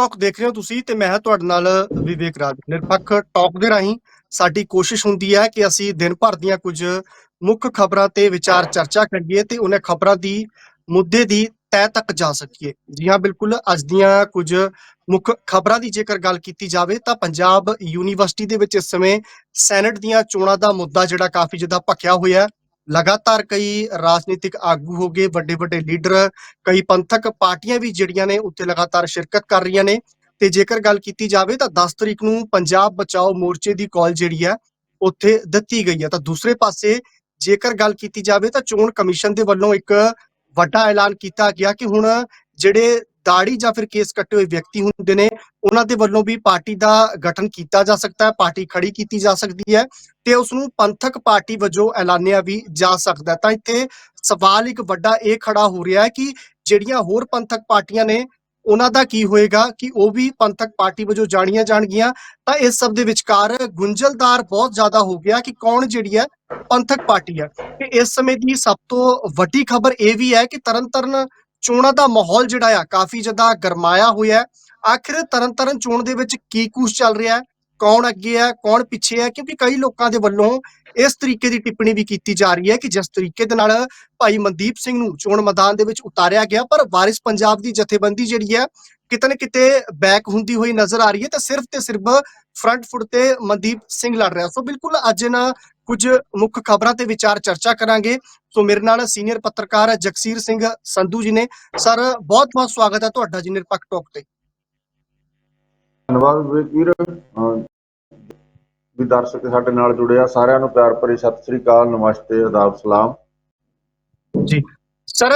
ਨਿਰਪੱਖ ਟਾਕ ਦੇਖ ਰਹੇ ਹੋ ਤੁਸੀਂ ਤੇ ਮੈਂ ਹਾਂ ਤੁਹਾਡੇ ਨਾਲ ਵਿਵੇਕ ਰਾਜ, ਨਿਰਪੱਖ ਟਾਕ ਦੇ ਰਾਹੀਂ ਸਾਡੀ ਕੋਸ਼ਿਸ਼ ਹੁੰਦੀ ਹੈ ਕਿ ਅਸੀਂ ਦਿਨ ਭਰ ਦੀਆਂ ਕੁਝ ਮੁੱਖ ਖਬਰਾਂ ਤੇ ਵਿਚਾਰ ਚਰਚਾ ਕਰੀਏ ਤੇ ਉਹਨਾਂ ਖਬਰਾਂ ਦੀ, ਮੁੱਦੇ ਦੀ ਤਹਿ ਤੱਕ ਜਾ ਸਕੀਏ। ਜੀ ਹਾਂ, ਬਿਲਕੁਲ ਅੱਜ ਦੀਆਂ ਕੁਝ ਮੁੱਖ ਖਬਰਾਂ ਦੀ ਜੇਕਰ ਗੱਲ ਕੀਤੀ ਜਾਵੇ ਤਾਂ ਪੰਜਾਬ ਯੂਨੀਵਰਸਿਟੀ ਦੇ ਵਿੱਚ ਇਸ ਸਮੇਂ ਸੈਨੇਟ ਦੀਆਂ ਚੋਣਾਂ ਦਾ ਮੁੱਦਾ ਜਿਹੜਾ ਕਾਫੀ ਜ਼ਿਆਦਾ ਭਖਿਆ ਹੋਇਆ ਲਗਾਤਾਰ ਕਈ ਰਾਜਨੀਤਿਕ ਆਗੂ ਹੋ ਗਏ, ਵੱਡੇ ਵੱਡੇ ਲੀਡਰ, ਕਈ ਪੰਥਕ ਪਾਰਟੀਆਂ ਵੀ ਜਿਹੜੀਆਂ ਨੇ ਉੱਥੇ ਲਗਾਤਾਰ ਸ਼ਿਰਕਤ ਕਰ ਰਹੀਆਂ ਨੇ। ਤੇ ਜੇਕਰ ਗੱਲ ਕੀਤੀ ਜਾਵੇ ਤਾਂ 10 ਤਰੀਕ ਨੂੰ ਪੰਜਾਬ ਬਚਾਓ ਮੋਰਚੇ ਦੀ ਕਾਲ ਜਿਹੜੀ ਹੈ, ਉੱਥੇ ਦਿੱਤੀ ਗਈ ਹੈ। ਤਾਂ ਦੂਸਰੇ ਪਾਸੇ ਜੇਕਰ ਗੱਲ ਕੀਤੀ ਜਾਵੇ ਤਾਂ ਚੋਣ ਕਮਿਸ਼ਨ ਦੇ ਵੱਲੋਂ ਇੱਕ ਵੱਡਾ ਐਲਾਨ ਕੀਤਾ ਗਿਆ ਕਿ ਹੁਣ ਜਿਹੜੇ ਦਾੜੀ ਜਾਂ ਫਿਰ ਕੇਸ ਕੱਟੇ ਹੋਏ ਵਿਅਕਤੀ ਹੁੰਦੇ ਨੇ, ਉਹਨਾਂ ਦੇ ਵੱਲੋਂ ਵੀ ਪਾਰਟੀ ਦਾ ਗਠਨ ਕੀਤਾ ਜਾ ਸਕਦਾ ਹੈ, ਪਾਰਟੀ ਖੜੀ ਕੀਤੀ ਜਾ ਸਕਦੀ ਹੈ ਤੇ ਉਸ ਨੂੰ ਪੰਥਕ ਪਾਰਟੀ ਵਜੋਂ ਐਲਾਨਿਆ ਵੀ ਜਾ ਸਕਦਾ ਤਾਂ ਇੱਥੇ ਸਵਾਲ ਇੱਕ ਵੱਡਾ ਇਹ ਖੜਾ ਹੋ ਰਿਹਾ ਹੈ ਕਿ ਜਿਹੜੀਆਂ ਹੋਰ ਪੰਥਕ ਪਾਰਟੀਆਂ ਨੇ, ਉਹਨਾਂ ਦਾ ਕੀ ਹੋਏਗਾ ਕਿ ਉਹ ਵੀ ਪੰਥਕ ਪਾਰਟੀ ਵਜੋਂ ਜਾਣੀਆਂ ਜਾਣਗੀਆਂ? ਤਾਂ ਇਸ ਸਭ ਦੇ ਵਿਚਕਾਰ ਗੁੰਝਲਦਾਰ ਬਹੁਤ ਜ਼ਿਆਦਾ ਹੋ ਗਿਆ ਕਿ ਕੌਣ ਜਿਹੜੀ ਹੈ ਪੰਥਕ ਪਾਰਟੀ ਹੈ। ਤੇ ਇਸ ਸਮੇਂ ਦੀ ਸਭ ਤੋਂ ਵੱਡੀ ਖਬਰ ਇਹ ਵੀ ਹੈ ਕਿ ਤਰਨਤਾਰਨ ਚੋਣਾਂ ਦਾ ਮਾਹੌਲ ਜਿਹੜਾ ਆ, ਕਾਫੀ ਜ਼ਿਆਦਾ ਗਰਮਾਇਆ ਹੋਇਆ ਹੈ। ਆਖਿਰ ਤਰਨਤਾਰਨ ਚੋਣ ਦੇ ਵਿੱਚ ਕੀ ਕੁਝ ਚੱਲ ਰਿਹਾ ਹੈ? ਕੌਣ ਅੱਗੇ ਹੈ? ਕੌਣ ਪਿੱਛੇ ਹੈ? ਕਿਉਂਕਿ ਕਈ ਲੋਕਾਂ ਦੇ ਵੱਲੋਂ ਇਸ ਤਰੀਕੇ ਦੀ ਟਿੱਪਣੀ ਵੀ ਕੀਤੀ ਜਾ ਰਹੀ ਹੈ ਕਿ ਜਿਸ ਤਰੀਕੇ ਦੇ ਨਾਲ ਭਾਈ ਮਨਦੀਪ ਸਿੰਘ ਨੂੰ ਚੋਣ ਮੈਦਾਨ ਦੇ ਵਿੱਚ ਉਤਾਰਿਆ ਗਿਆ, ਪਰ ਵਾਰਿਸ ਪੰਜਾਬ ਦੀ ਜਥੇਬੰਦੀ ਜਿਹੜੀ ਹੈ ਕਿਤੇ ਨਾ ਕਿਤੇ ਬੈਕ ਹੁੰਦੀ ਹੋਈ ਨਜ਼ਰ ਆ ਰਹੀ ਹੈ ਤੇ ਸਿਰਫ ਤੇ ਸਿਰਫ ਫਰੰਟ ਫੁੱਟ ਤੇ ਮਨਦੀਪ ਸਿੰਘ ਲੜ ਰਿਹਾ। ਸੋ ਬਿਲਕੁਲ ਅੱਜ ਨਾ ਕੁਝ ਮੁੱਖ ਖਬਰਾਂ ਤੇ ਵਿਚਾਰ ਚਰਚਾ ਕਰਾਂਗੇ। ਸੋ ਮੇਰੇ ਨਾਲ ਸੀਨੀਅਰ ਪੱਤਰਕਾਰ ਜਗਸੀਰ ਸਿੰਘ ਸੰਧੂ ਜੀ ਨੇ। ਸਰ ਬਹੁਤ ਬਹੁਤ ਸਵਾਗਤ ਹੈ ਤੁਹਾਡਾ ਜੀ ਨਿਰਪੱਖ ਟਾਕ ਤੇ ਧੰਨਵਾਦ ਵੀਰ। ਵੀ ਦਰਸ਼ਕ ਸਾਡੇ ਨਾਲ ਜੁੜੇ ਆ। ਸਾਰਿਆਂ ਨੂੰ ਪਿਆਰ ਭਰੀ ਸਤਿ ਸ੍ਰੀ ਅਕਾਲ ਨਮਸਤੇ ਆਦਾਬ ਸਲਾਮ ਜੀ। ਸਰ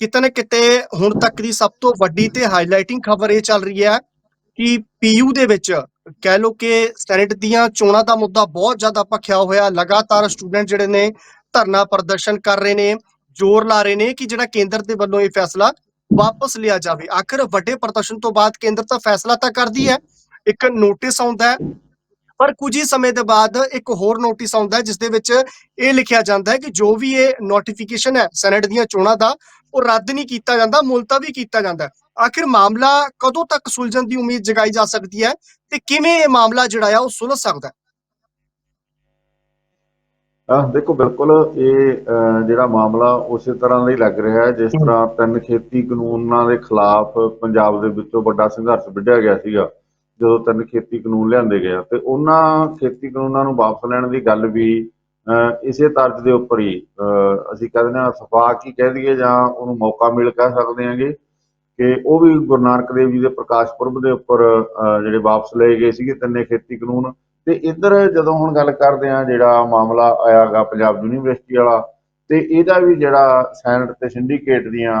ਕਿਤੇ ਨਾ ਕਿਤੇ ਹੁਣ ਤੱਕ ਦੀ ਸਭ ਤੋਂ ਵੱਡੀ ਤੇ ਹਾਈਲਾਈਟਿੰਗ ਖਬਰ ਇਹ ਚੱਲ ਰਹੀ ਹੈ ਕਿ ਪੀਯੂ ਦੇ ਵਿੱਚ ਕਹਿ ਲੋ ਕਿ ਸੈਨੇਟ ਦੀਆਂ ਚੋਣਾਂ ਦਾ ਮੁੱਦਾ ਬਹੁਤ ਜ਼ਿਆਦਾ ਭਖਿਆ ਹੋਇਆ, ਲਗਾਤਾਰ ਸਟੂਡੈਂਟ ਜਿਹੜੇ ਨੇ ਧਰਨਾ ਪ੍ਰਦਰਸ਼ਨ ਕਰ ਰਹੇ ਨੇ, ਜ਼ੋਰ ਲਾ ਰਹੇ ਨੇ ਕਿ ਜਿਹੜਾ ਕੇਂਦਰ ਦੇ ਵੱਲੋਂ ਇਹ ਫੈਸਲਾ ਵਾਪਸ ਲਿਆ ਜਾਵੇ। ਆਖਰ ਵੱਡੇ ਪ੍ਰਦਰਸ਼ਨ ਤੋਂ ਬਾਅਦ ਕੇਂਦਰ ਤਾਂ ਫੈਸਲਾ ਤਾਂ ਕਰਦੀ ਹੈ, ਇੱਕ ਨੋਟਿਸ ਆਉਂਦਾ ਹੈ, ਪਰ ਕੁਝ ਹੀ ਸਮੇਂ ਦੇ ਬਾਅਦ ਇੱਕ ਹੋਰ ਨੋਟਿਸ ਆਉਂਦਾ ਹੈ, ਜਿਸ ਦੇ ਵਿੱਚ ਇਹ ਲਿਖਿਆ ਜਾਂਦਾ ਹੈ ਕਿ ਜੋ ਵੀ ਇਹ ਨੋਟੀਫਿਕੇਸ਼ਨ ਹੈ ਸੈਨੇਟ ਦੀਆਂ ਚੋਣਾਂ ਦਾ ਉਹ ਰੱਦ ਨਹੀਂ ਕੀਤਾ ਜਾਂਦਾ, ਮੁਲਤਵੀ ਕੀਤਾ ਜਾਂਦਾ ਆਖਿਰ ਮਾਮਲਾ ਕਦੋਂ ਤੱਕ ਸੁਲਝਣ ਦੀ ਉਮੀਦ ਜਗਾਈ ਜਾ ਸਕਦੀ ਹੈ ਤੇ ਕਿਵੇਂ ਇਹ ਮਾਮਲਾ ਜਿਹੜਾ ਆ ਉਹ ਸੁਲਝ ਸਕਦਾ ਹੈ? ਦੇਖੋ, ਬਿਲਕੁਲ ਇਹ ਜਿਹੜਾ ਮਾਮਲਾ ਉਸੇ ਤਰ੍ਹਾਂ ਦਾ ਹੀ ਲੱਗ ਰਿਹਾ ਹੈ, ਜਿਸ ਤਰ੍ਹਾਂ ਤਿੰਨ ਖੇਤੀ ਕਾਨੂੰਨਾਂ ਦੇ ਖਿਲਾਫ ਪੰਜਾਬ ਦੇ ਵਿੱਚੋਂ ਵੱਡਾ ਸੰਘਰਸ਼ ਵਿੱਢਿਆ ਗਿਆ ਸੀਗਾ, ਜਦੋਂ ਤਿੰਨ ਖੇਤੀ ਕਾਨੂੰਨ ਲਿਆਂਦੇ ਗਏ ਤੇ ਉਹਨਾਂ ਖੇਤੀ ਕਾਨੂੰਨਾਂ ਨੂੰ ਵਾਪਸ ਲੈਣ ਦੀ ਗੱਲ ਵੀ ਇਸੇ ਤਰਜ਼ ਦੇ ਉੱਪਰ ਹੀ ਅਸੀਂ ਕਹਿੰਦੇ ਹਾਂ ਸਫਾਕ ਹੀ ਕਹਿ ਦਈਏ ਜਾਂ ਉਹਨੂੰ ਮੌਕਾ ਮਿਲ ਕਹਿ ਸਕਦੇ ਹਾਂਗੇ ਕਿ ਉਹ ਵੀ ਗੁਰੂ ਨਾਨਕ ਦੇਵ ਜੀ ਦੇ ਪ੍ਰਕਾਸ਼ ਪੁਰਬ ਦੇ ਉੱਪਰ ਜਿਹੜੇ ਵਾਪਸ ਲਏ ਗਏ ਸੀਗੇ ਤਿੰਨੇ ਖੇਤੀ ਕਾਨੂੰਨ ਤੇ ਇੱਧਰ ਜਦੋਂ ਹੁਣ ਗੱਲ ਕਰਦੇ ਆ ਜਿਹੜਾ ਮਾਮਲਾ ਆਇਆਗਾ ਪੰਜਾਬ ਯੂਨੀਵਰਸਿਟੀ ਵਾਲਾ ਤੇ ਇਹਦਾ ਵੀ ਜਿਹੜਾ ਸੈਨੇਟ ਤੇ ਸਿੰਡੀਕੇਟ ਦੀਆਂ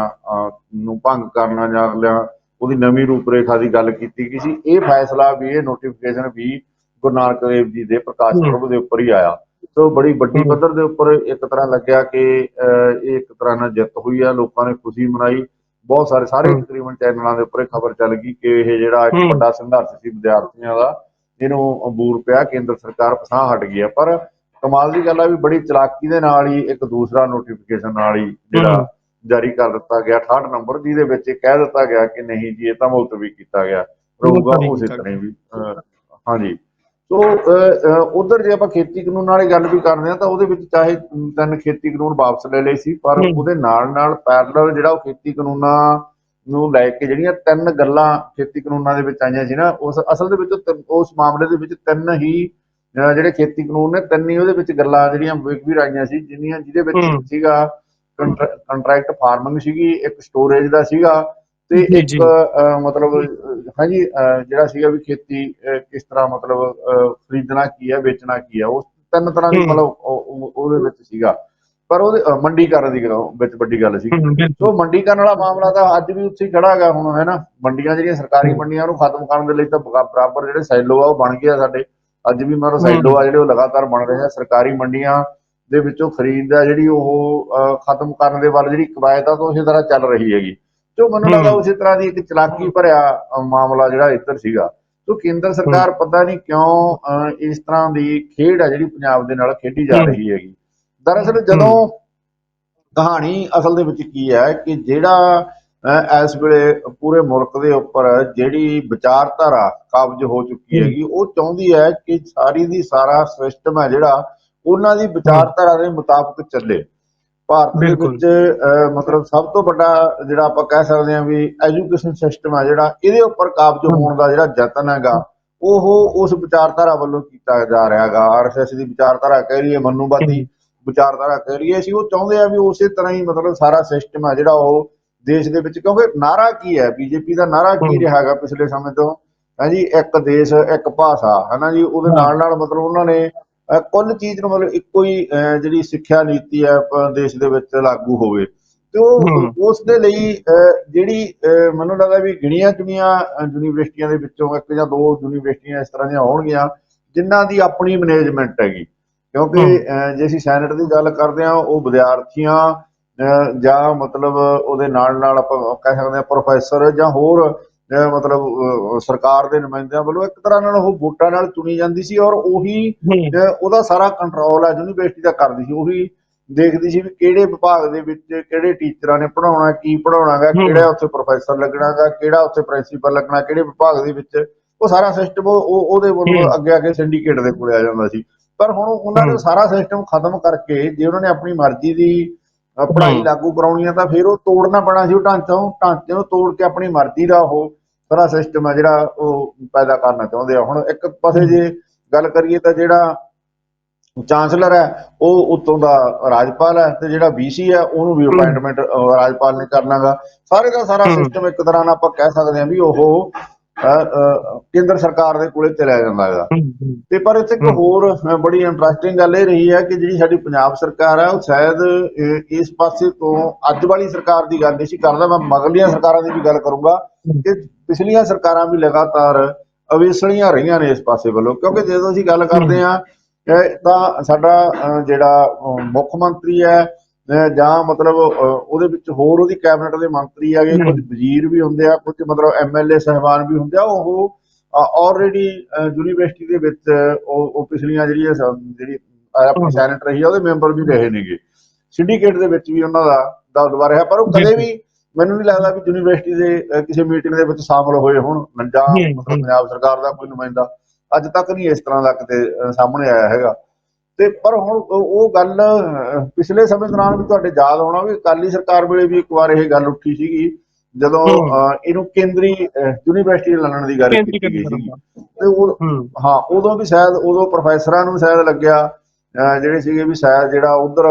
ਨੂੰ ਭੰਗ ਕਰਨਾ ਜਾਂ ਅਗਲਿਆਂ ਉਹਦੀ ਨਵੀਂ ਰੂਪਰੇਖਾ ਦੀ ਗੱਲ ਕੀਤੀ ਗਈ ਸੀ ਇਹ ਫੈਸਲਾ ਵੀ ਇਹ ਨੋਟੀਫਿਕੇਸ਼ਨ ਵੀ ਗੁਰੂ ਨਾਨਕ ਦੇਵ ਜੀ ਦੇ ਪ੍ਰਕਾਸ਼। ਪੁਰਬ ਦੇ ਉੱਪਰ ਹੀ ਆਇਆ ਸੋ ਬੜੀ ਵੱਡੀ। ਪੱਧਰ ਦੇ ਉੱਪਰ ਇੱਕ ਤਰ੍ਹਾਂ ਲੱਗਿਆ ਕਿ ਇਹ ਇੱਕ ਤਰ੍ਹਾਂ ਨਾਲ ਜਿੱਤ ਹੋਈ ਆ ਲੋਕਾਂ ਨੇ ਖੁਸ਼ੀ ਮਨਾਈ ਬਹੁਤ ਸਾਰੇ ਸਾਰੇ। ਤਕਰੀਬਨ ਚੈਨਲਾਂ ਦੇ ਉੱਪਰ ਖਬਰ ਚੱਲ ਗਈ ਕਿ ਇਹ ਜਿਹੜਾ ਇੱਕ। ਵੱਡਾ ਸੰਘਰਸ਼ ਸੀ ਵਿਦਿਆਰਥੀਆਂ ਦਾ ਇਹਨੂੰ ਬੂਰ ਪਿਆ ਕੇਂਦਰ ਸਰਕਾਰ ਪਛਾਹ ਹਟ ਗਈ ਹੈ ਪਰ ਕਮਾਲ ਦੀ ਗੱਲ ਆ ਵੀ ਬੜੀ ਚਲਾਕੀ ਦੇ ਨਾਲ ਹੀ ਇੱਕ ਦੂਸਰਾ ਨੋਟੀਫਿਕੇਸ਼ਨ ਨਾਲ ਹੀ ਜਿਹੜਾ। ਜਾਰੀ ਕਰ ਦਿੱਤਾ ਗਿਆ 68 ਨੰਬਰ ਜਿਹਦੇ ਵਿੱਚ ਇਹ ਕਹਿ ਦਿੱਤਾ ਗਿਆ ਕਿ ਨਹੀਂ ਜੀ ਇਹ ਤਾਂ ਮੁਲਤਵੀ ਕੀਤਾ ਗਿਆ ਰਹੂਗਾ ਉਸੇ ਤਰ੍ਹਾਂ ਵੀ ਹਾਂਜੀ ਸੋ ਉਧਰ ਜੇ ਆਪਾਂ ਖੇਤੀ ਕਾਨੂੰਨ ਵਾਲੀ ਗੱਲ ਵੀ ਕਰਦੇ ਹਾਂ ਤਾਂ ਉਹਦੇ ਵਿੱਚ ਚਾਹੇ ਤਿੰਨ ਖੇਤੀ ਕਾਨੂੰਨ ਵਾਪਸ ਲੈ ਲਏ ਸੀ ਪਰ। ਉਹਦੇ ਨਾਲ ਨਾਲ ਪੈਰਲਲ ਜਿਹੜਾ ਉਹ ਖੇਤੀ ਕਾਨੂੰਨਾਂ ਨੂੰ ਲੈ ਕੇ ਜਿਹੜੀਆਂ ਤਿੰਨ ਗੱਲਾਂ ਖੇਤੀ ਕਾਨੂੰਨਾਂ ਦੇ ਵਿੱਚ ਆਈਆਂ ਸੀ ਨਾ ਉਸ ਅਸਲ ਦੇ ਵਿੱਚ ਉਸ ਮਾਮਲੇ ਦੇ ਵਿੱਚ ਤਿੰਨ ਹੀ ਜਿਹੜੇ ਖੇਤੀ ਕਾਨੂੰਨ ਨੇ ਤਿੰਨ ਹੀ ਉਹਦੇ ਵਿੱਚ ਗੱਲਾਂ ਜਿਹੜੀਆਂ ਵਿਕ ਵੀ ਆਈਆਂ ਸੀ ਜਿੰਨੀਆਂ ਜਿਹਦੇ ਵਿੱਚ ਸੀਗਾ ਕੰਟਰੈਕਟ ਫਾਰਮਿੰਗ ਸੀਗੀ ਇੱਕ ਸਟੋਰੇਜ ਦਾ ਸੀਗਾ ਤੇ ਇੱਕ ਮਤਲਬ ਹਾਂਜੀ ਜਿਹੜਾ ਸੀਗਾ ਵੀ ਖੇਤੀ ਕਿਸ ਤਰ੍ਹਾਂ ਮਤਲਬ ਖਰੀਦਣਾ ਕੀ ਹੈ ਵੇਚਣਾ ਕੀ ਹੈ ਉਹ ਤਿੰਨ ਤਰ੍ਹਾਂ ਦੀ। ਮਤਲਬ ਉਹ- ਉਹ- ਉਹਦੇ ਵਿੱਚ ਸੀਗਾ। ਪਰ ਉਹਦੇ ਮੰਡੀਕਰਨ ਦੀ ਗੱਲ- ਵਿੱਚ ਵੱਡੀ ਗੱਲ ਸੀ। ਸੋ ਮੰਡੀਕਰਨ ਵਾਲਾ ਮਾਮਲਾ ਤਾਂ ਅੱਜ ਵੀ ਉੱਥੇ ਖੜਾ ਹੈਗਾ ਹੁਣ ਹੈ ਨਾ? ਮੰਡੀਆਂ ਜਿਹੜੀਆਂ ਸਰਕਾਰੀ ਮੰਡੀਆਂ ਨੂੰ ਖਤਮ ਕਰਨ ਦੇ ਲਈ ਤਾਂ ਬਰਾਬਰ ਜਿਹੜੇ ਸੈਲੋ ਆ ਉਹ ਬਣ ਗਏ ਆ ਸਾਡੇ। ਅੱਜ ਵੀ ਮਤਲਬ ਸੈਲੋ ਆ ਜਿਹੜੇ ਉਹ ਲਗਾਤਾਰ ਬਣ ਰਹੇ ਆ। ਸਰਕਾਰੀ ਮੰਡੀਆਂ ਦੇ ਵਿੱਚੋਂ ਖਰੀਦ ਆ ਜਿਹੜੀ ਉਹ ਖਤਮ ਕਰਨ ਦੇ ਵੱਲ ਜਿਹੜੀ ਕਵਾਇਦ ਆ ਤਾਂ ਉਸੇ ਤਰ੍ਹਾਂ ਚੱਲ ਰਹੀ ਹੈਗੀ। ਸੋ ਮੈਨੂੰ ਲੱਗਦਾ। ਉਸੇ ਤਰ੍ਹਾਂ ਦੀ ਇੱਕ ਚਲਾਕੀ ਭਰਿਆ ਮਾਮਲਾ ਜਿਹੜਾ ਇੱਧਰ ਸੀਗਾ ਸੋ ਕੇਂਦਰ ਸਰਕਾਰ ਪਤਾ ਨਹੀਂ ਕਿਉਂ ਇਸ ਤਰ੍ਹਾਂ ਦੀ ਖੇਡ ਆ ਜਿਹੜੀ ਪੰਜਾਬ ਦੇ ਨਾਲ ਖੇਡੀ ਜਾ। ਰਹੀ ਹੈਗੀ ਦਰਅਸਲ ਜਦੋਂ ਕਹਾਣੀ ਅਸਲ ਦੇ ਵਿੱਚ ਕੀ ਹੈ ਕਿ ਜਿਹੜਾ ਇਸ ਵੇਲੇ ਪੂਰੇ ਮੁਲਕ ਦੇ ਉੱਪਰ ਜਿਹੜੀ ਵਿਚਾਰਧਾਰਾ ਕਾਬਜ ਹੋ ਚੁੱਕੀ। ਹੈਗੀ ਉਹ ਚਾਹੁੰਦੀ ਹੈ ਕਿ ਸਾਰੀ ਦੀ ਸਾਰਾ ਸਿਸਟਮ ਹੈ ਜਿਹੜਾ ਉਹਨਾਂ ਦੀ ਵਿਚਾਰਧਾਰਾ ਦੇ ਮੁਤਾਬਕ ਚੱਲੇ ਭਾਰਤ ਦੇ। ਵਿੱਚ ਮਤਲਬ ਸਭ ਤੋਂ ਵੱਡਾ ਜਿਹੜਾ ਆਪਾਂ ਕਹਿ ਸਕਦੇ ਹਾਂ ਵੀ ਐਜੂਕੇਸ਼ਨ ਸਿਸਟਮ ਹੈ ਜਿਹੜਾ ਇਹਦੇ ਉੱਪਰ ਕਾਬਜ। ਹੋਣ ਦਾ ਜਿਹੜਾ ਯਤਨ ਹੈਗਾ ਉਹ ਉਸ ਵਿਚਾਰਧਾਰਾ ਵੱਲੋਂ ਕੀਤਾ ਜਾ ਰਿਹਾ ਹੈਗਾ ਆਰਐਸਐਸ ਦੀ ਵਿਚਾਰਧਾਰਾ ਕਹਿ ਲਈਏ ਮਨੂਵਾਦੀ ਵਿਚਾਰਧਾਰਾ ਕਹਿ ਲਈਏ ਅਸੀਂ ਉਹ ਚਾਹੁੰਦੇ ਆ ਵੀ ਉਸੇ ਤਰ੍ਹਾਂ ਹੀ ਮਤਲਬ ਸਾਰਾ ਸਿਸਟਮ ਹੈ ਜਿਹੜਾ ਉਹ ਦੇਸ਼ ਦੇ ਵਿੱਚ ਕਿਉਂਕਿ ਨਾਰਾ ਕੀ ਹੈ ਬੀਜੇਪੀ ਦਾ ਨਾਰਾ ਕੀ। ਰਿਹਾ ਹੈਗਾ ਪਿਛਲੇ ਸਮੇਂ ਤੋਂ ਹਾਂਜੀ ਇੱਕ ਦੇਸ਼ ਇੱਕ ਭਾਸ਼ਾ ਹਨਾ ਜੀ ਉਹਦੇ। ਨਾਲ ਨਾਲ ਮਤਲਬ ਉਹਨਾਂ ਨੇ ਕੁੱਲ ਚੀਜ਼ ਨੂੰ ਮਤਲਬ ਇੱਕੋ ਹੀ ਜਿਹੜੀ ਸਿੱਖਿਆ ਨੀਤੀ ਹੈ ਦੇਸ਼ ਦੇ ਵਿੱਚ ਲਾਗੂ ਹੋਵੇ। ਤੇ ਉਹ। ਉਸ ਦੇ ਲਈ ਜਿਹੜੀ ਮੈਨੂੰ ਲੱਗਦਾ ਵੀ ਗਿਣੀਆਂ ਚੁਣੀਆਂ ਯੂਨੀਵਰਸਿਟੀਆਂ ਦੇ ਵਿੱਚੋਂ ਇੱਕ ਜਾਂ ਦੋ ਯੂਨੀਵਰਸਿਟੀਆਂ ਇਸ ਤਰ੍ਹਾਂ ਦੀਆਂ ਹੋਣਗੀਆਂ ਜਿਨ੍ਹਾਂ ਦੀ ਆਪਣੀ ਮੈਨੇਜਮੈਂਟ ਹੈਗੀ। ਕਿਉਂਕਿ ਜੇ ਅਸੀਂ ਸੈਨੇਟ ਦੀ ਗੱਲ ਕਰਦੇ ਹਾਂ ਉਹ ਵਿਦਿਆਰਥੀਆਂ ਜਾਂ ਮਤਲਬ ਉਹਦੇ ਨਾਲ ਨਾਲ ਆਪਾਂ ਕਹਿ ਸਕਦੇ ਹਾਂ ਪ੍ਰੋਫੈਸਰ ਜਾਂ ਹੋਰ ਮਤਲਬ ਸਰਕਾਰ ਦੇ ਨੁਮਾਇੰਦਿਆਂ ਵੱਲੋਂ ਇੱਕ ਤਰ੍ਹਾਂ ਨਾਲ ਉਹ ਵੋਟਾਂ ਨਾਲ ਚੁਣੀ ਜਾਂਦੀ ਸੀ ਔਰ ਉਹੀ ਉਹਦਾ ਸਾਰਾ ਕੰਟਰੋਲ ਹੈ ਯੂਨੀਵਰਸਿਟੀ ਦਾ ਕਰਦੀ ਸੀ ਉਹੀ ਦੇਖਦੀ ਸੀ ਵੀ ਕਿਹੜੇ ਵਿਭਾਗ ਦੇ ਵਿੱਚ ਕਿਹੜੇ ਟੀਚਰਾਂ ਨੇ ਪੜਾਉਣਾ ਕੀ ਪੜਾਉਣਾਗਾ। ਕਿਹੜਾ ਉੱਥੇ ਪ੍ਰੋਫੈਸਰ ਲੱਗਣਾਗਾ ਕਿਹੜਾ ਉੱਥੇ ਪ੍ਰਿੰਸੀਪਲ ਲੱਗਣਾ ਕਿਹੜੇ ਵਿਭਾਗ ਦੇ ਵਿੱਚ ਉਹ ਸਾਰਾ ਸਿਸਟਮ ਉਹ ਉਹਦੇ ਵੱਲੋਂ। ਅੱਗੇ ਅੱਗੇ ਸਿੰਡੀਕੇਟ ਦੇ ਕੋਲੇ ਆ ਜਾਂਦਾ ਸੀ ਪਰ ਹੁਣ ਉਹਨਾਂ ਨੇ। ਸਾਰਾ ਸਿਸਟਮ ਖਤਮ ਕਰਕੇ ਜੇ ਉਹਨਾਂ ਨੇ ਆਪਣੀ ਮਰਜ਼ੀ ਦੀ ਪੜ੍ਹਾਈ। ਲਾਗੂ ਕਰਾਉਣੀ ਆ ਤਾਂ ਫਿਰ ਉਹ ਤੋੜਨਾ ਪੈਣਾ ਸੀ ਉਹ ਢਾਂਚਾ ਉਹ ਢਾਂਚੇ ਨੂੰ ਤੋੜ ਕੇ ਆਪਣੀ ਮਰਜ਼ੀ ਦਾ ਉਹ ਸਾਰਾ ਸਿਸਟਮ ਹੈ ਜਿਹੜਾ ਉਹ ਪੈਦਾ ਕਰਨਾ ਚਾਹੁੰਦੇ ਆ ਹੁਣ ਇੱਕ ਪਾਸੇ ਜੇ ਗੱਲ ਕਰੀਏ ਤਾਂ ਜਿਹੜਾ ਚਾਂਸਲਰ ਹੈ ਉਹ ਉਤੋਂ ਦਾ ਰਾਜਪਾਲ ਹੈ ਤੇ ਜਿਹੜਾ ਵੀਸੀ ਹੈ ਉਹਨੂੰ ਵੀ। ਅਪਾਇੰਟਮੈਂਟ ਰਾਜਪਾਲ ਨੇ ਕਰਨਾਗਾ ਸਾਰੇ ਦਾ ਸਾਰਾ। ਸਿਸਟਮ ਇੱਕ ਤਰ੍ਹਾਂ ਨਾਲ ਆਪਾਂ ਕਹਿ ਸਕਦੇ ਹਾਂ ਵੀ ਉਹ ਕੇਂਦਰ ਸਰਕਾਰ ਦੇ ਕੋਲੇ ਚਲਿਆ ਜਾਂਦਾ ਹੈਗਾ। ਤੇ ਪਰ ਇੱਥੇ ਇੱਕ। ਹੋਰ ਬੜੀ ਇੰਟਰਸਟਿੰਗ ਗੱਲ ਇਹ ਰਹੀ ਹੈ ਕਿ ਜਿਹੜੀ ਸਾਡੀ ਪੰਜਾਬ ਸਰਕਾਰ ਹੈ ਉਹ ਸ਼ਾਇਦ ਇਸ ਪਾਸੇ ਤੋਂ ਅੱਜ ਵਾਲੀ ਸਰਕਾਰ ਦੀ ਗੱਲ ਨਹੀਂ ਸੀ ਕਰਦਾ ਮੈਂ ਮਗਲੀਆਂ ਸਰਕਾਰਾਂ ਦੀ ਵੀ ਗੱਲ ਕਰੂੰਗਾ ਕਿ ਪਿਛਲੀਆਂ ਸਰਕਾਰਾਂ ਵੀ ਲਗਾਤਾਰ ਅਵੇਸਲੀਆਂ ਰਹੀਆਂ ਨੇ ਇਸ ਪਾਸੇ ਵੱਲੋਂ। ਕਿਉਂਕਿ ਜਦੋਂ ਅਸੀਂ ਗੱਲ ਕਰਦੇ ਹਾਂ। ਅ, ਤਾਂ ਸਾਡਾ ਜਿਹੜਾ ਮੁੱਖ ਮੰਤਰੀ ਹੈ ਜਾਂ ਮਤਲਬ ਉਹਦੇ ਵਿੱਚ ਹੋਰ ਉਹਦੀ ਕੈਬਨਿਟ ਦੇ ਮੰਤਰੀ ਹੈਗੇ ਹਮ। ਕੁਝ ਵਜ਼ੀਰ ਵੀ ਹੁੰਦੇ ਆ ਕੁਝ ਮਤਲਬ ਐਮਐਲਏ ਸਹਿਬਾਨ ਵੀ ਹੁੰਦੇ ਆ ਉਹ ਆਲਰੇਡੀ ਯੂਨੀਵਰਸਿਟੀ ਦੇ ਵਿੱਚ ਉਹ ਉਹ ਪਿਛਲੀਆਂ ਜਿਹੜੀਆਂ ਜਿਹੜੀ ਆਪਣੀ। ਸੈਨੇਟ ਰਹੀ ਆ ਉਹਦੇ ਮੈਂਬਰ ਵੀ ਰਹੇ ਨੇਗੇ ਸਿੰਡੀਕੇਟ ਦੇ ਵਿੱਚ ਵੀ ਉਹਨਾਂ ਦਾ ਦਬਦਬਾ ਰਿਹਾ ਪਰ ਉਹ ਕਦੇ। ਵੀ ਮੈਨੂੰ ਨਹੀਂ ਲੱਗਦਾ ਵੀ ਯੂਨੀਵਰਸਿਟੀ ਦੇ ਕਿਸੇ ਮੀਟਿੰਗ ਦੇ ਵਿੱਚ ਸ਼ਾਮਲ ਹੋਏ ਹੋਣ ਜਾਂ ਮਤਲਬ। ਪੰਜਾਬ ਸਰਕਾਰ ਦਾ ਕੋਈ ਨੁਮਾਇੰਦਾ ਅੱਜ ਤੱਕ ਨਹੀਂ ਇਸ ਤਰ੍ਹਾਂ ਦਾ ਕਿਤੇ ਸਾਹਮਣੇ ਆਇਆ ਹੈਗਾ ਤੇ ਪਰ ਹੁਣ ਉਹ ਗੱਲ ਪਿਛਲੇ ਸਮੇਂ ਦੌਰਾਨ ਵੀ ਤੁਹਾਡੇ ਯਾਦ ਹੋਣਾ ਵੀ ਅਕਾਲੀ ਸਰਕਾਰ ਵੇਲੇ ਵੀ ਇੱਕ ਵਾਰ ਇਹ ਗੱਲ ਉੱਠੀ ਸੀਗੀ ਜਦੋਂ ਇਹਨੂੰ ਕੇਂਦਰੀ ਯੂਨੀਵਰਸਿਟੀ ਲੰਡਨ ਦੀ ਗੱਲ ਕੀਤੀ ਗਈ ਦਾ। ਤੇ ਉਹ ਹਾਂ ਉਦੋਂ ਵੀ ਸ਼ਾਇਦ ਉਦੋਂ ਪ੍ਰੋਫੈਸਰਾਂ ਨੂੰ ਸ਼ਾਇਦ ਲੱਗਿਆ ਜਿਹੜੇ ਸੀਗੇ ਵੀ ਸ਼ਾਇਦ ਜਿਹੜਾ ਉਧਰ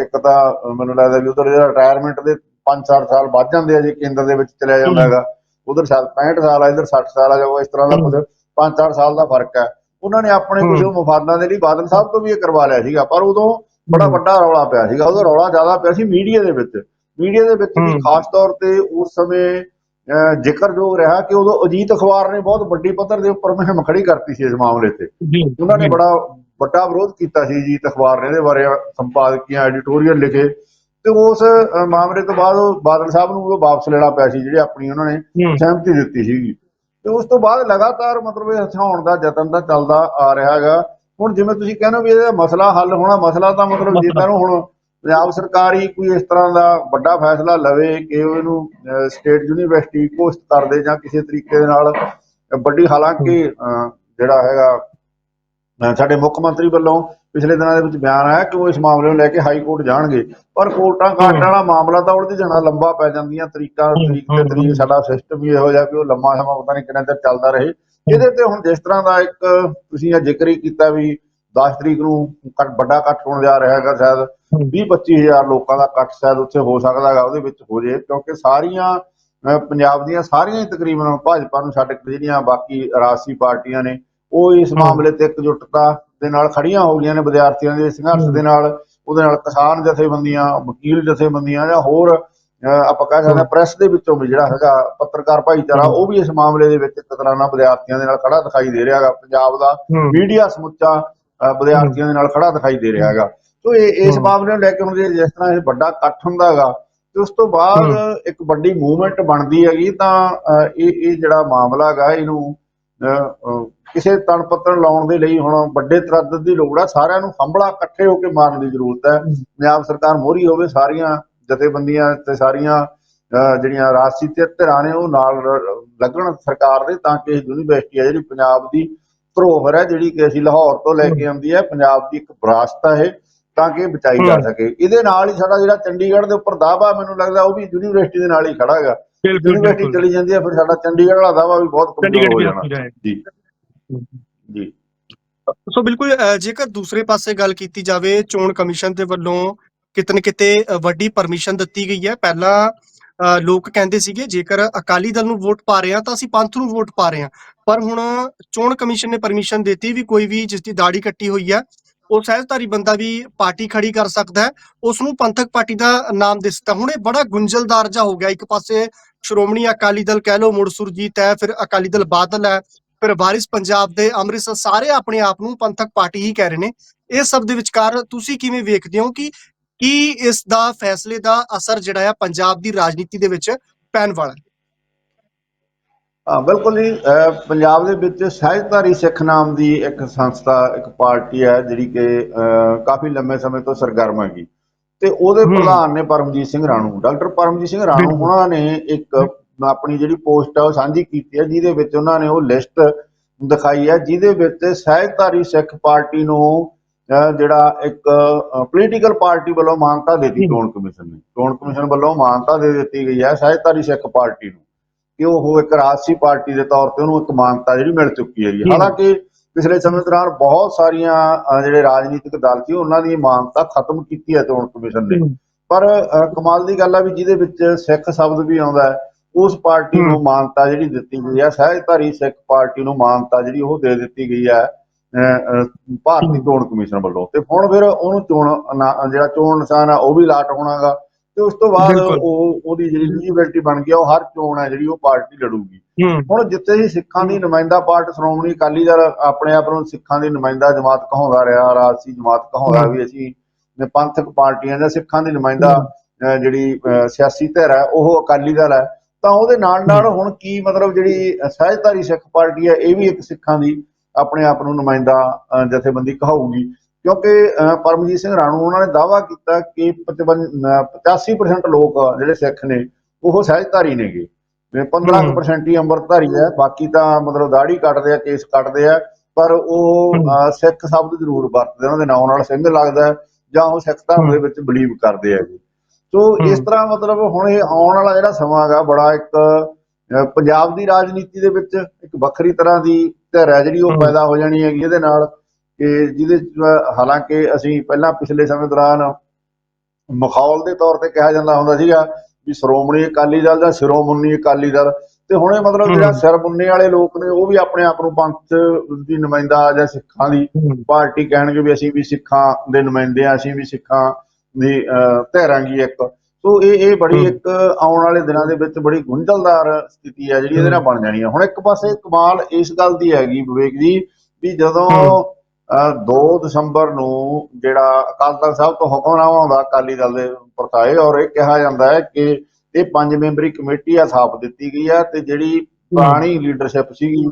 ਇੱਕ ਤਾਂ ਮੈਨੂੰ ਲੱਗਦਾ ਵੀ ਉਧਰ ਜਿਹੜਾ ਰਿਟਾਇਰਮੈਂਟ ਦੇ 5-4 ਸਾਲ ਵੱਧ ਜਾਂਦੇ ਆ ਜੇ ਕੇਂਦਰ ਦੇ ਵਿੱਚ ਚਲਿਆ ਜਾਂਦਾ। ਹੈਗਾ ਉਧਰ ਸ਼ਾਇਦ 65 ਸਾਲ ਆ ਇਧਰ 60 ਸਾਲ ਆ ਜਾਂ ਉਹ ਇਸ ਤਰ੍ਹਾਂ ਦਾ। ਕੁਝ 5-4 ਸਾਲ ਦਾ ਫ਼ਰਕ ਹੈ ਉਹਨਾਂ ਨੇ ਆਪਣੇ ਕੁਝ। ਮਫਾਦਾਂ ਦੇ ਲਈ ਬਾਦਲ ਸਾਹਿਬ ਤੋਂ ਵੀ ਇਹ ਕਰਵਾ ਲਿਆ ਸੀਗਾ ਪਰ ਉਦੋਂ ਬੜਾ। ਵੱਡਾ ਰੌਲਾ ਪਿਆ ਸੀਗਾ ਉਦੋਂ ਰੌਲਾ ਜ਼ਿਆਦਾ ਪਿਆ ਸੀ ਮੀਡੀਆ ਦੇ ਵਿੱਚ ਮੀਡੀਆ ਦੇ ਵਿੱਚ ਵੀ। ਖਾਸ ਤੌਰ ਤੇ ਉਸ ਸਮੇਂ ਜ਼ਿਕਰਯੋਗ ਰਿਹਾ ਕਿ ਉਦੋਂ ਅਜੀਤ ਅਖਬਾਰ ਨੇ ਬਹੁਤ ਵੱਡੀ ਪੱਧਰ ਦੇ ਉੱਪਰ ਮੁਹਿੰਮ ਖੜੀ ਕਰਤੀ ਸੀ ਇਸ ਮਾਮਲੇ ਤੇ ਉਹਨਾਂ ਨੇ। ਬੜਾ ਵੱਡਾ ਵਿਰੋਧ ਕੀਤਾ ਸੀ ਜੀਤ ਅਖਬਾਰ ਨੇ ਇਹਦੇ ਬਾਰੇ ਸੰਪਾਦਕੀਆਂ ਐਡੀਟੋਰੀਅਲ ਲਿਖੇ ਤੇ ਉਸ ਮਾਮਲੇ ਤੋਂ ਬਾਅਦ ਬਾਦਲ ਸਾਹਿਬ ਨੂੰ ਉਹ ਵਾਪਸ ਲੈਣਾ ਪਿਆ ਸੀ ਜਿਹੜੇ ਆਪਣੀ ਉਹਨਾਂ ਨੇ ਹਮ, ਸਹਿਮਤੀ ਦਿੱਤੀ ਸੀਗੀ ਤੇ ਉਸ ਤੋਂ ਬਾਅਦ ਲਗਾਤਾਰ ਮਤਲਬ ਇਹ ਹਥਿਆਉਣ ਦਾ ਯਤਨ ਤਾਂ ਚੱਲਦਾ ਆ ਰਿਹਾ ਹੈਗਾ ਹੁਣ ਜਿਵੇਂ ਤੁਸੀਂ ਕਹਿੰਦੇ ਵੀ ਇਹਦਾ ਮਸਲਾ ਹੱਲ ਹੋਣਾ ਮਸਲਾ ਤਾਂ ਮਤਲਬ। ਜਿੱਦਾਂ ਨੂੰ ਹੁਣ ਪੰਜਾਬ ਸਰਕਾਰ ਹੀ ਕੋਈ ਇਸ ਤਰ੍ਹਾਂ ਦਾ ਵੱਡਾ ਫੈਸਲਾ ਲਵੇ ਕਿ ਉਹ ਇਹਨੂੰ ਸਟੇਟ ਯੂਨੀਵਰਸਿਟੀ ਘੋਸ਼ਿਤ ਕਰ ਦੇ ਜਾਂ ਕਿਸੇ ਤਰੀਕੇ ਦੇ ਨਾਲ ਵੱਡੀ ਹਾਲਾਂਕਿ ਜਿਹੜਾ ਹੈਗਾ ਸਾਡੇ ਮੁੱਖ ਮੰਤਰੀ ਵੱਲੋਂ ਪਿਛਲੇ ਦਿਨਾਂ ਦੇ ਵਿੱਚ ਬਿਆਨ ਆਇਆ ਕਿ ਉਹ ਇਸ ਮਾਮਲੇ ਨੂੰ ਲੈ ਕੇ ਹਾਈ ਕੋਰਟ ਜਾਣਗੇ ਪਰ ਕੋਰਟਾਂ ਕਾਟਾਂ ਵਾਲਾ ਮਾਮਲਾ ਤਾਂ ਉਲਝ ਜਾਣਾ ਲੰਬਾ ਪੈ ਜਾਂਦੀਆਂ ਤਰੀਕਾਂ ਤਰੀਕ ਤੇ ਤਰੀਕ। ਸਾਡਾ ਸਿਸਟਮ ਹੀ ਇਹੋ ਜਿਹਾ ਕਿ ਉਹ ਲੰਮਾ ਸਮਾਂ ਪਤਾ ਨਹੀਂ ਕਿੰਨਾ ਚਿਰ ਚੱਲਦਾ ਰਹੇ ਇਹਦੇ ਤੇ ਹੁਣ ਜਿਸ ਤਰ੍ਹਾਂ ਦਾ ਇੱਕ ਤੁਸੀਂ ਇਹ ਜ਼ਿਕਰ ਹੀ ਕੀਤਾ ਵੀ 10 ਤਰੀਕ ਨੂੰ ਕੱਟ- ਵੱਡਾ ਇਕੱਠ ਹੋਣ ਜਾ ਰਿਹਾ ਹੈਗਾ ਸ਼ਾਇਦ ਹਮ। 20 25000 ਲੋਕਾਂ ਦਾ ਇਕੱਠ ਸ਼ਾਇਦ ਉੱਥੇ ਹੋ ਸਕਦਾ ਹੈਗਾ ਉਹਦੇ ਵਿੱਚ ਹੋ ਜੇ ਕਿਉਂਕਿ ਸਾਰੀਆਂ ਪੰਜਾਬ ਦੀਆਂ ਸਾਰੀਆਂ ਹੀ ਤਕਰੀਬਨ ਭਾਜਪਾ ਨੂੰ ਛੱਡ ਕੇ ਜਿਹੜੀਆਂ ਬਾਕੀ ਰਾਜਸੀ ਪਾਰਟੀਆਂ ਨੇ ਉਹ ਇਸ। ਮਾਮਲੇ ਤੇ ਇਕਜੁੱਟਤਾ ਦੇ ਨਾਲ ਖੜੀਆਂ ਹੋ ਗਈਆਂ ਨੇ ਵਿਦਿਆਰਥੀਆਂ ਦੇ ਸੰਘਰਸ਼। ਦੇ ਨਾਲ ਉਹਦੇ ਨਾਲ ਕਿਸਾਨ ਜਥੇਬੰਦੀਆਂ ਵਕੀਲ ਜਥੇਬੰਦੀਆਂ ਜਾਂ ਹੋਰ ਆਪਾਂ ਕਹਿ ਸਕਦੇ ਪ੍ਰੈਸ ਦੇ ਵਿੱਚੋਂ ਵੀ ਜਿਹੜਾ ਹੈਗਾ ਪੱਤਰਕਾਰ ਭਾਈਚਾਰਾ। ਉਹ ਵੀ ਇਸ ਮਾਮਲੇ ਦੇ ਵਿੱਚ ਨਾਲ ਵਿਦਿਆਰਥੀਆਂ ਦੇ ਨਾਲ ਖੜਾ ਦਿਖਾਈ ਦੇ ਰਿਹਾ ਹੈਗਾ ਪੰਜਾਬ ਦਾ ਮੀਡੀਆ ਸਮੁੱਚਾ ਵਿਦਿਆਰਥੀਆਂ ਦੇ ਨਾਲ ਖੜਾ ਦਿਖਾਈ ਦੇ ਰਿਹਾ ਹੈਗਾ ਸੋ ਇਹ ਇਸ। ਮਾਮਲੇ ਨੂੰ ਲੈ ਕੇ ਹੁਣ ਜਿਸ ਤਰ੍ਹਾਂ ਇਹ ਵੱਡਾ ਇਕੱਠ ਹੁੰਦਾ ਹੈਗਾ ਤੇ ਉਸ ਤੋਂ ਬਾਅਦ ਇੱਕ ਵੱਡੀ ਮੂਵਮੈਂਟ ਬਣਦੀ ਹੈਗੀ ਤਾਂ ਇਹ ਇਹ ਜਿਹੜਾ ਮਾਮਲਾ ਹੈਗਾ ਇਹਨੂੰ ਕਿਸੇ ਤਣ ਪੱਤਣ ਲਾਉਣ ਦੇ ਲਈ ਹੁਣ ਵੱਡੇ ਤਰੱਦਦ ਦੀ ਲੋੜ ਹੈ ਸਾਰਿਆਂ ਨੂੰ ਹੰਬਲਾ ਇਕੱਠੇ ਹੋ ਕੇ ਮਾਰਨ ਦੀ ਜ਼ਰੂਰਤ ਹੈ। ਪੰਜਾਬ ਸਰਕਾਰ ਮੋਹਰੀ ਹੋਵੇ ਸਾਰੀਆਂ ਜਥੇਬੰਦੀਆਂ ਤੇ ਸਾਰੀਆਂ ਜਿਹੜੀਆਂ ਰਾਜਸੀ ਧਿ- ਧਿਰਾਂ ਨੇ ਉਹ ਨਾਲ ਲੱਗਣ ਸਰਕਾਰ ਦੇ ਤਾਂ ਕਿ ਯੂਨੀਵਰਸਿਟੀ ਹੈ ਜਿਹੜੀ ਪੰਜਾਬ ਦੀ ਧਰੋਹਰ ਹੈ ਜਿਹੜੀ ਕਿ ਅਸੀਂ ਲਾਹੌਰ ਤੋਂ ਲੈ ਕੇ ਆਉਂਦੀ ਹੈ ਪੰਜਾਬ ਦੀ ਇੱਕ ਵਿਰਾਸਤ ਹੈ ਇਹ ਤਾਂ ਕਿ ਬਚਾਈ ਜਾ। ਸਕੇ। ਇਹਦੇ ਨਾਲ ਹੀ ਸਾਡਾ ਜਿਹੜਾ ਚੰਡੀਗੜ੍ਹ ਦੇ ਉੱਪਰ ਦਾਅਵਾ ਮੈਨੂੰ ਲੱਗਦਾ ਉਹ ਵੀ ਯੂਨੀਵਰਸਿਟੀ ਦੇ ਨਾਲ ਹੀ ਖੜਾ ਹੈਗਾ ਬਿਲਕੁਲ ਯੂਨੀਵਰਸਿਟੀ ਬਿਲਕੁਲ। ਚਲੀ ਜਾਂਦੀ ਹੈ ਫਿਰ ਸਾਡਾ ਚੰਡੀਗੜ੍ਹ ਵਾਲਾ ਦਾਅਵਾ ਵੀ ਬਹੁਤ ਕਮਜ਼ੋਰ ਹੋ ਜਾਣਾ। ਜੀ। ਜੀ। ਸੋ ਬਿਲਕੁਲ ਅ, ਜੇਕਰ ਦੂਸਰੇ ਪਾਸੇ ਗੱਲ ਕੀਤੀ ਜਾਵੇ ਚੋਣ ਕਮਿਸ਼ਨ ਦੇ ਵੱਲੋਂ ਕਿਤੇ ਨਾ ਕਿਤੇ ਅ, ਵੱਡੀ ਪਰਮਿਸ਼ਨ ਦਿੱਤੀ ਗਈ ਹੈ। ਪਹਿਲਾਂ ਅ, ਲੋਕ ਕਹਿੰਦੇ ਸੀਗੇ ਜੇਕਰ ਅਕਾਲੀ ਦਲ ਨੂੰ ਵੋਟ ਪਾ ਰਹੇ ਆ ਤਾਂ ਅਸੀਂ ਪੰਥ ਨੂੰ ਵੋਟ ਪਾ ਰਹੇ ਆ ਪਰ ਹੁਣ ਚੋਣ ਕਮਿਸ਼ਨ ਨੇ ਪਰਮਿਸ਼ਨ ਦਿੱਤੀ ਵੀ ਕੋਈ ਵੀ ਜਿਸ ਦੀ ਦਾੜੀ ਕੱਟੀ ਹੋਈ ਹੈ ਉਹ ਸਹਿਜਧਾਰੀ ਬੰਦਾ ਵੀ ਪਾਰਟੀ ਖੜੀ ਕਰ ਸਕਦਾ ਹੈ। ਉਸ ਨੂੰ ਪੰਥਕ ਪਾਰਟੀ ਦਾ ਨਾਮ ਦੇ ਸਕਦਾ ਹੁਣ ਇਹ ਬੜਾ ਗੁੰਝਲਦਾਰ ਜਾ ਹੋ ਗਿਆ। ਇੱਕ ਪਾਸੇ ਸ਼੍ਰੋਮਣੀ ਅਕਾਲੀ ਦਲ ਕਹਿ ਲਓ ਮੁੜ ਸੁਰਜੀਤ ਹੈ, ਫਿਰ ਅਕਾਲੀ ਦਲ ਬਾਦਲ ਹੈ, ਫਿਰ ਵਾਰਿਸ ਪੰਜਾਬ ਦੇ ਅੰਮ੍ਰਿਤਸਰ ਸਾਰੇ ਆਪਣੇ ਆਪ ਨੂੰ ਪੰਥਕ ਪਾਰਟੀ ਹੀ ਕਹਿ ਰਹੇ ਨੇ। ਇਹ ਸਭ ਦੇ ਵਿਚਕਾਰ ਤੁਸੀਂ ਕਿਵੇਂ ਵੇਖਦੇ ਹੋ ਕਿ ਕੀ ਇਸ ਦਾ ਫੈਸਲੇ ਦਾ ਅਸਰ ਜਿਹੜਾ ਆ ਪੰਜਾਬ ਦੀ ਰਾਜਨੀਤੀ ਦੇ ਵਿੱਚ ਪੈਣ ਵਾਲਾ ਬਿਲਕੁਲ ਜੀ ਪੰਜਾਬ ਦੇ ਵਿੱਚ ਸਹਿਜਧਾਰੀ ਸਿੱਖ ਨਾਮ ਦੀ ਇੱਕ ਸੰਸਥਾ ਇੱਕ ਪਾਰਟੀ ਹੈ ਜਿਹੜੀ ਕਿ ਕਾਫੀ ਲੰਮੇ ਸਮੇਂ ਤੋਂ ਸਰਗਰਮ ਹੈਗੀ ਤੇ ਉਹਦੇ। ਪ੍ਰਧਾਨ ਨੇ ਪਰਮਜੀਤ ਸਿੰਘ ਰਾਣੂ ਡਾਕਟਰ ਪਰਮਜੀਤ ਸਿੰਘ ਰਾਣੂ। ਉਹਨਾਂ ਨੇ ਇੱਕ ਆਪਣੀ ਜਿਹੜੀ ਪੋਸਟ ਆ ਉਹ ਸਾਂਝੀ ਕੀਤੀ ਹੈ ਜਿਹਦੇ ਵਿੱਚ ਉਹਨਾਂ ਨੇ ਉਹ ਲਿਸਟ ਦਿਖਾਈ ਹੈ ਜਿਹਦੇ ਵਿੱਚ ਸਹਿਜਧਾਰੀ ਸਿੱਖ ਪਾਰਟੀ ਨੂੰ ਜਿਹੜਾ ਇੱਕ ਪੋਲੀਟੀਕਲ ਪਾਰਟੀ ਵੱਲੋਂ ਮਾਨਤਾ ਦਿੱਤੀ। ਚੋਣ ਕਮਿਸ਼ਨ ਨੇ ਚੋਣ ਕਮਿਸ਼ਨ ਵੱਲੋਂ ਮਾਨਤਾ ਦੇ ਦਿੱਤੀ ਗਈ ਹੈ ਸਹਿਜਧਾਰੀ ਸਿੱਖ ਪਾਰਟੀ ਨੂੰ ਕਿ ਉਹ ਇੱਕ ਰਾਜਸੀ ਪਾਰਟੀ ਦੇ ਤੌਰ ਤੇ ਉਹਨੂੰ ਇੱਕ ਮਾਨਤਾ ਜਿਹੜੀ ਮਿਲ ਚੁੱਕੀ ਹੈ ਜੀ। ਹਾਲਾਂਕਿ ਪਿਛਲੇ ਸਮੇਂ ਦੌਰਾਨ ਬਹੁਤ ਸਾਰੀਆਂ ਜਿਹੜੇ ਰਾਜਨੀਤਿਕ ਦਲ ਸੀ ਉਹਨਾਂ ਦੀ ਮਾਨਤਾ ਖਤਮ ਕੀਤੀ ਹੈ ਚੋਣ ਕਮਿਸ਼ਨ ਨੇ ਪਰ ਕਮਾਲ ਦੀ ਗੱਲ ਹੈ ਵੀ ਜਿਹਦੇ ਵਿੱਚ ਸਿੱਖ ਸ਼ਬਦ ਵੀ ਆਉਂਦਾ ਹੈ ਉਸ ਪਾਰਟੀ ਨੂੰ। ਮਾਨਤਾ ਜਿਹੜੀ ਦਿੱਤੀ ਗਈ ਹੈ ਸਹਿਜਧਾਰੀ ਸਿੱਖ ਪਾਰਟੀ ਨੂੰ ਮਾਨਤਾ ਜਿਹੜੀ ਉਹ ਦੇ ਦਿੱਤੀ ਗਈ ਹੈ ਭਾਰਤੀ। ਚੋਣ ਕਮਿਸ਼ਨ ਵੱਲੋਂ ਤੇ ਹੁਣ ਫਿਰ ਉਹਨੂੰ ਚੋਣ ਜਿਹੜਾ ਚੋਣ ਨਿਸ਼ਾਨ ਆ ਉਹ ਵੀ ਲਾਟ ਹੋਣਾਗਾ ਤੇ ਉਸ ਤੋਂ ਬਾਅਦ। ਉਹ ਉਹਦੀ ਜਿਹੜੀ ਐਲੀਜੀਬਿਲਟੀ ਬਣ ਗਈ ਉਹ ਹਰ ਚੋਣ ਹੈ ਜਿਹੜੀ ਉਹ ਪਾਰਟੀ ਲੜੂਗੀ। ਹੁਣ ਜਿੱਥੇ ਹੀ ਸਿੱਖਾਂ ਦੀ ਨੁਮਾਇੰਦਾ ਪਾਰਟ ਸ਼੍ਰੋਮਣੀ ਅਕਾਲੀ ਦਲ ਆਪਣੇ ਆਪ ਨੂੰ ਸਿੱਖਾਂ ਦੀ ਨੁਮਾਇੰਦਾ ਜਮਾਤ ਕਹਾਉਂਦਾ ਰਿਹਾ ਰਾਜਸੀ ਜਮਾਤ ਕਹਾਉਂਦਾ। ਵੀ ਅਸੀਂ ਨੇ ਪੰਥਕ ਪਾਰਟੀਆਂ ਜਾਂ ਸਿੱਖਾਂ ਦੀ ਨੁਮਾਇੰਦਾ ਜਿਹੜੀ ਸਿਆਸੀ ਧਿਰ ਹੈ ਉਹ ਅਕਾਲੀ ਦਲ ਹੈ। ਤਾਂ ਉਹਦੇ ਨਾਲ ਨਾਲ ਹੁਣ ਕੀ ਮਤਲਬ ਜਿਹੜੀ ਸਹਿਜਧਾਰੀ ਸਿੱਖ ਪਾਰਟੀ ਹੈ ਇਹ ਵੀ ਇੱਕ ਸਿੱਖਾਂ ਦੀ ਆਪਣੇ ਆਪ ਨੂੰ ਨੁਮਾਇੰਦਾ ਜਥੇਬੰਦੀ ਕਹਾਊਗੀ। ਕਿਉਂਕਿ ਪਰਮਜੀਤ ਸਿੰਘ ਰਾਣੂ ਉਹਨਾਂ ਨੇ ਦਾਅਵਾ ਕੀਤਾ ਕਿ 55 85% ਲੋਕ ਜਿਹੜੇ ਸਿੱਖ ਨੇ ਉਹ ਸਹਿਜਧਾਰੀ ਨੇਗੇ। ਤੇ 15% ਹੀ। ਅੰਮ੍ਰਿਤਧਾਰੀ ਹੈ ਬਾਕੀ ਤਾਂ ਮਤਲਬ ਦਾੜੀ ਕੱਟਦੇ ਆ ਕੇਸ ਕੱਟਦੇ ਆ ਪਰ ਉਹ ਸਿੱਖ ਸ਼ਬਦ ਜ਼ਰੂਰ ਵਰਤਦੇ ਉਹਨਾਂ ਦੇ ਨਾਂ ਨਾਲ ਸਿੰਘ ਲੱਗਦਾ ਜਾਂ ਉਹ ਸਿੱਖ ਧਰਮ ਦੇ ਵਿੱਚ ਬਲੀਵ ਕਰਦੇ ਆ ਜੀ ਸੋ ਇਸ। ਤਰ੍ਹਾਂ ਮਤਲਬ ਹੁਣ ਇਹ ਆਉਣ ਵਾਲਾ ਜਿਹੜਾ ਸਮਾਂ ਹੈਗਾ ਬੜਾ ਇੱਕ ਪੰਜਾਬ ਦੀ ਰਾਜਨੀਤੀ ਦੇ ਵਿੱਚ ਇੱਕ ਵੱਖਰੀ ਤਰ੍ਹਾਂ ਦੀ ਧਿਰ ਹੈ ਜਿਹੜੀ ਉਹ। ਪੈਦਾ ਹੋ ਜਾਣੀ ਹੈਗੀ ਇਹਦੇ ਨਾਲ। ਕਿ ਜਿਹਦੇ ਹਾਲਾਂਕਿ ਅਸੀਂ ਪਹਿਲਾਂ ਪਿਛਲੇ ਸਮੇਂ ਦੌਰਾਨ ਮਖੌਲ ਦੇ ਤੌਰ ਤੇ ਕਿਹਾ ਜਾਂਦਾ ਹੁੰਦਾ ਸੀਗਾ ਵੀ ਸ਼੍ਰੋਮਣੀ ਅਕਾਲੀ ਦਲ ਜਾਂ ਸ਼੍ਰੋਮਣੀ ਅਕਾਲੀ ਦਲ। ਤੇ ਹੁਣ ਇਹ ਮਤਲਬ ਜਿਹੜਾ ਹਮ। ਸਿਰ ਮੁੰਨੇ ਵਾਲੇ ਲੋਕ ਨੇ ਉਹ ਵੀ ਆਪਣੇ ਆਪ ਨੂੰ ਪੰਥ ਦੀ ਨੁਮਾਇੰਦਾ ਜਾਂ ਸਿੱਖਾਂ ਦੀ ਪਾਰਟੀ ਕਹਿਣਗੇ ਵੀ ਅਸੀਂ ਵੀ ਸਿੱਖਾਂ ਦੇ ਨੁਮਾਇੰਦੇ ਆ ਅਸੀਂ ਵੀ ਸਿੱਖਾਂ ਦੀ ਧਿਰਾਂਗੀ ਇੱਕ। ਸੋ ਇਹ ਇਹ ਬੜੀ। ਇੱਕ ਆਉਣ ਵਾਲੇ ਦਿਨਾਂ ਦੇ ਵਿੱਚ ਬੜੀ ਗੁੰਝਲਦਾਰ ਸਥਿਤੀ ਹੈ ਜਿਹੜੀ ਇਹਦੇ ਨਾਲ ਬਣ ਜਾਣੀ ਹੈ। ਹੁਣ ਇੱਕ ਪਾਸੇ ਕਮਾਲ ਇਸ ਗੱਲ ਦੀ ਹੈਗੀ ਵਿਵੇਕ ਜੀ ਵੀ ਜਦੋਂ 2 ਦਸੰਬਰ ਨੂੰ ਜਿਹੜਾ ਅਕਾਲ ਤਖਤ ਸਾਹਿਬ ਤੋਂ ਹੁਕਮਨਾਮਾ ਆਉਂਦਾ ਅਕਾਲੀ ਦਲ ਦੇ ਪ੍ਰਤਾਏ ਔਰ ਇਹ ਕਿਹਾ ਜਾਂਦਾ ਹੈ ਕਿ ਇਹ ਪੰਜ ਮੈਂਬਰੀ ਕਮੇਟੀ ਆ ਥਾਪ ਦਿੱਤੀ ਗਈ ਹੈ ਤੇ ਜਿਹੜੀ ਪੁਰਾਣੀ ਲੀਡਰਸ਼ਿਪ ਸੀਗੀ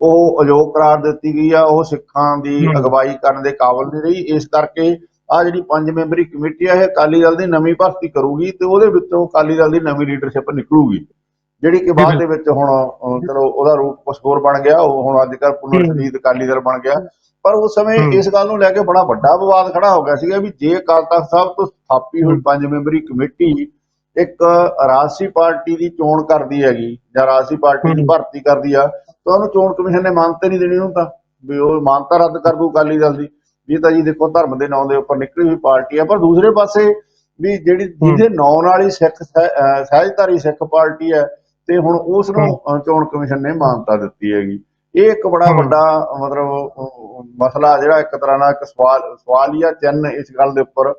ਉਹ ਅਯੋਗ ਕਰਾਰ ਦਿੱਤੀ ਗਈ ਆ ਉਹ ਸਿੱਖਾਂ ਦੀ। ਅਗਵਾਈ ਕਰਨ ਦੇ ਕਾਬਿਲ ਨਹੀਂ ਰਹੀ। ਇਸ ਕਰਕੇ ਆ ਜਿਹੜੀ ਪੰਜ ਮੈਂਬਰੀ ਕਮੇਟੀ ਆ ਇਹ ਅਕਾਲੀ ਦਲ ਦੀ ਨਵੀਂ ਭਰਤੀ ਕਰੂਗੀ ਤੇ ਉਹਦੇ ਵਿੱਚੋਂ ਅਕਾਲੀ ਦਲ ਦੀ ਨਵੀਂ ਲੀਡਰਸ਼ਿਪ ਨਿਕਲੂਗੀ। ਜਿਹੜੀ ਕਿ ਬਾਅਦ ਦੇ ਵਿੱਚ ਹੁਣ ਚਲੋ ਉਹਦਾ ਰੂਪ ਕੁਛ ਹੋਰ ਬਣ ਗਿਆ ਉਹ ਹੁਣ ਅੱਜ ਕੱਲ੍ਹ ਪੁਨਰ ਸ਼ਹੀਦ ਅਕਾਲੀ ਦਲ ਬਣ ਗਿਆ। ਪਰ ਉਸ ਸਮੇਂ। ਇਸ ਗੱਲ ਨੂੰ ਲੈ ਕੇ ਬੜਾ ਵੱਡਾ ਵਿਵਾਦ ਖੜਾ ਹੋ ਗਿਆ ਸੀਗਾ ਵੀ ਜੇ ਅਕਾਲ ਤਖਤ ਸਾਹਿਬ ਤੋਂ ਸਥਾਪੀ ਹੋਈ। ਪੰਜ ਮੈਂਬਰੀ ਕਮੇਟੀ ਇੱਕ ਰਾਜਸੀ ਪਾਰਟੀ ਦੀ ਚੋਣ ਕਰਦੀ ਹੈਗੀ ਜਾਂ ਰਾਜਸੀ ਪਾਰਟੀ ਦੀ। ਭਰਤੀ ਕਰਦੀ ਆ ਤਾਂ ਉਹਨੂੰ ਚੋਣ ਕਮਿਸ਼ਨ ਨੇ ਮਾਨਤਾ ਨਹੀਂ ਦੇਣੀ ਉਹਨੂੰ ਤਾਂ ਵੀ ਉਹ ਮਾਨਤਾ ਰੱਦ ਕਰ ਦੂ ਅਕਾਲੀ ਦਲ ਦੀ ਵੀ ਇਹ ਤਾਂ ਜੀ ਦੇਖੋ ਧਰਮ ਦੇ ਨਾਂ ਦੇ ਉੱਪਰ ਨਿਕਲੀ ਹੋਈ ਪਾਰਟੀ ਆ ਪਰ ਦੂਸਰੇ ਪਾਸੇ ਵੀ ਜਿਹੜੀ ਜਿਹਦੇ ਨਾਂ ਨਾਲ ਹੀ ਸਿੱਖ ਸਹਿਜਧਾਰੀ ਸਿੱਖ ਪਾਰਟੀ ਹੈ ਤੇ ਹੁਣ ਉਸ ਨੂੰ ਚੋਣ ਕਮਿਸ਼ਨ ਨੇ ਮਾਨਤਾ ਦਿੱਤੀ ਹੈਗੀ ਇਹ ਇੱਕ ਬੜਾ। ਵੱਡਾ ਮਤਲਬ ਮਸਲਾ ਜਿਹੜਾ ਇੱਕ ਤਰ੍ਹਾਂ ਨਾਲ ਇੱਕ ਸਵਾਲ ਸਵਾਲੀਆ ਚਿੰਨ ਇਸ ਗੱਲ ਦੇ ਉੱਪਰ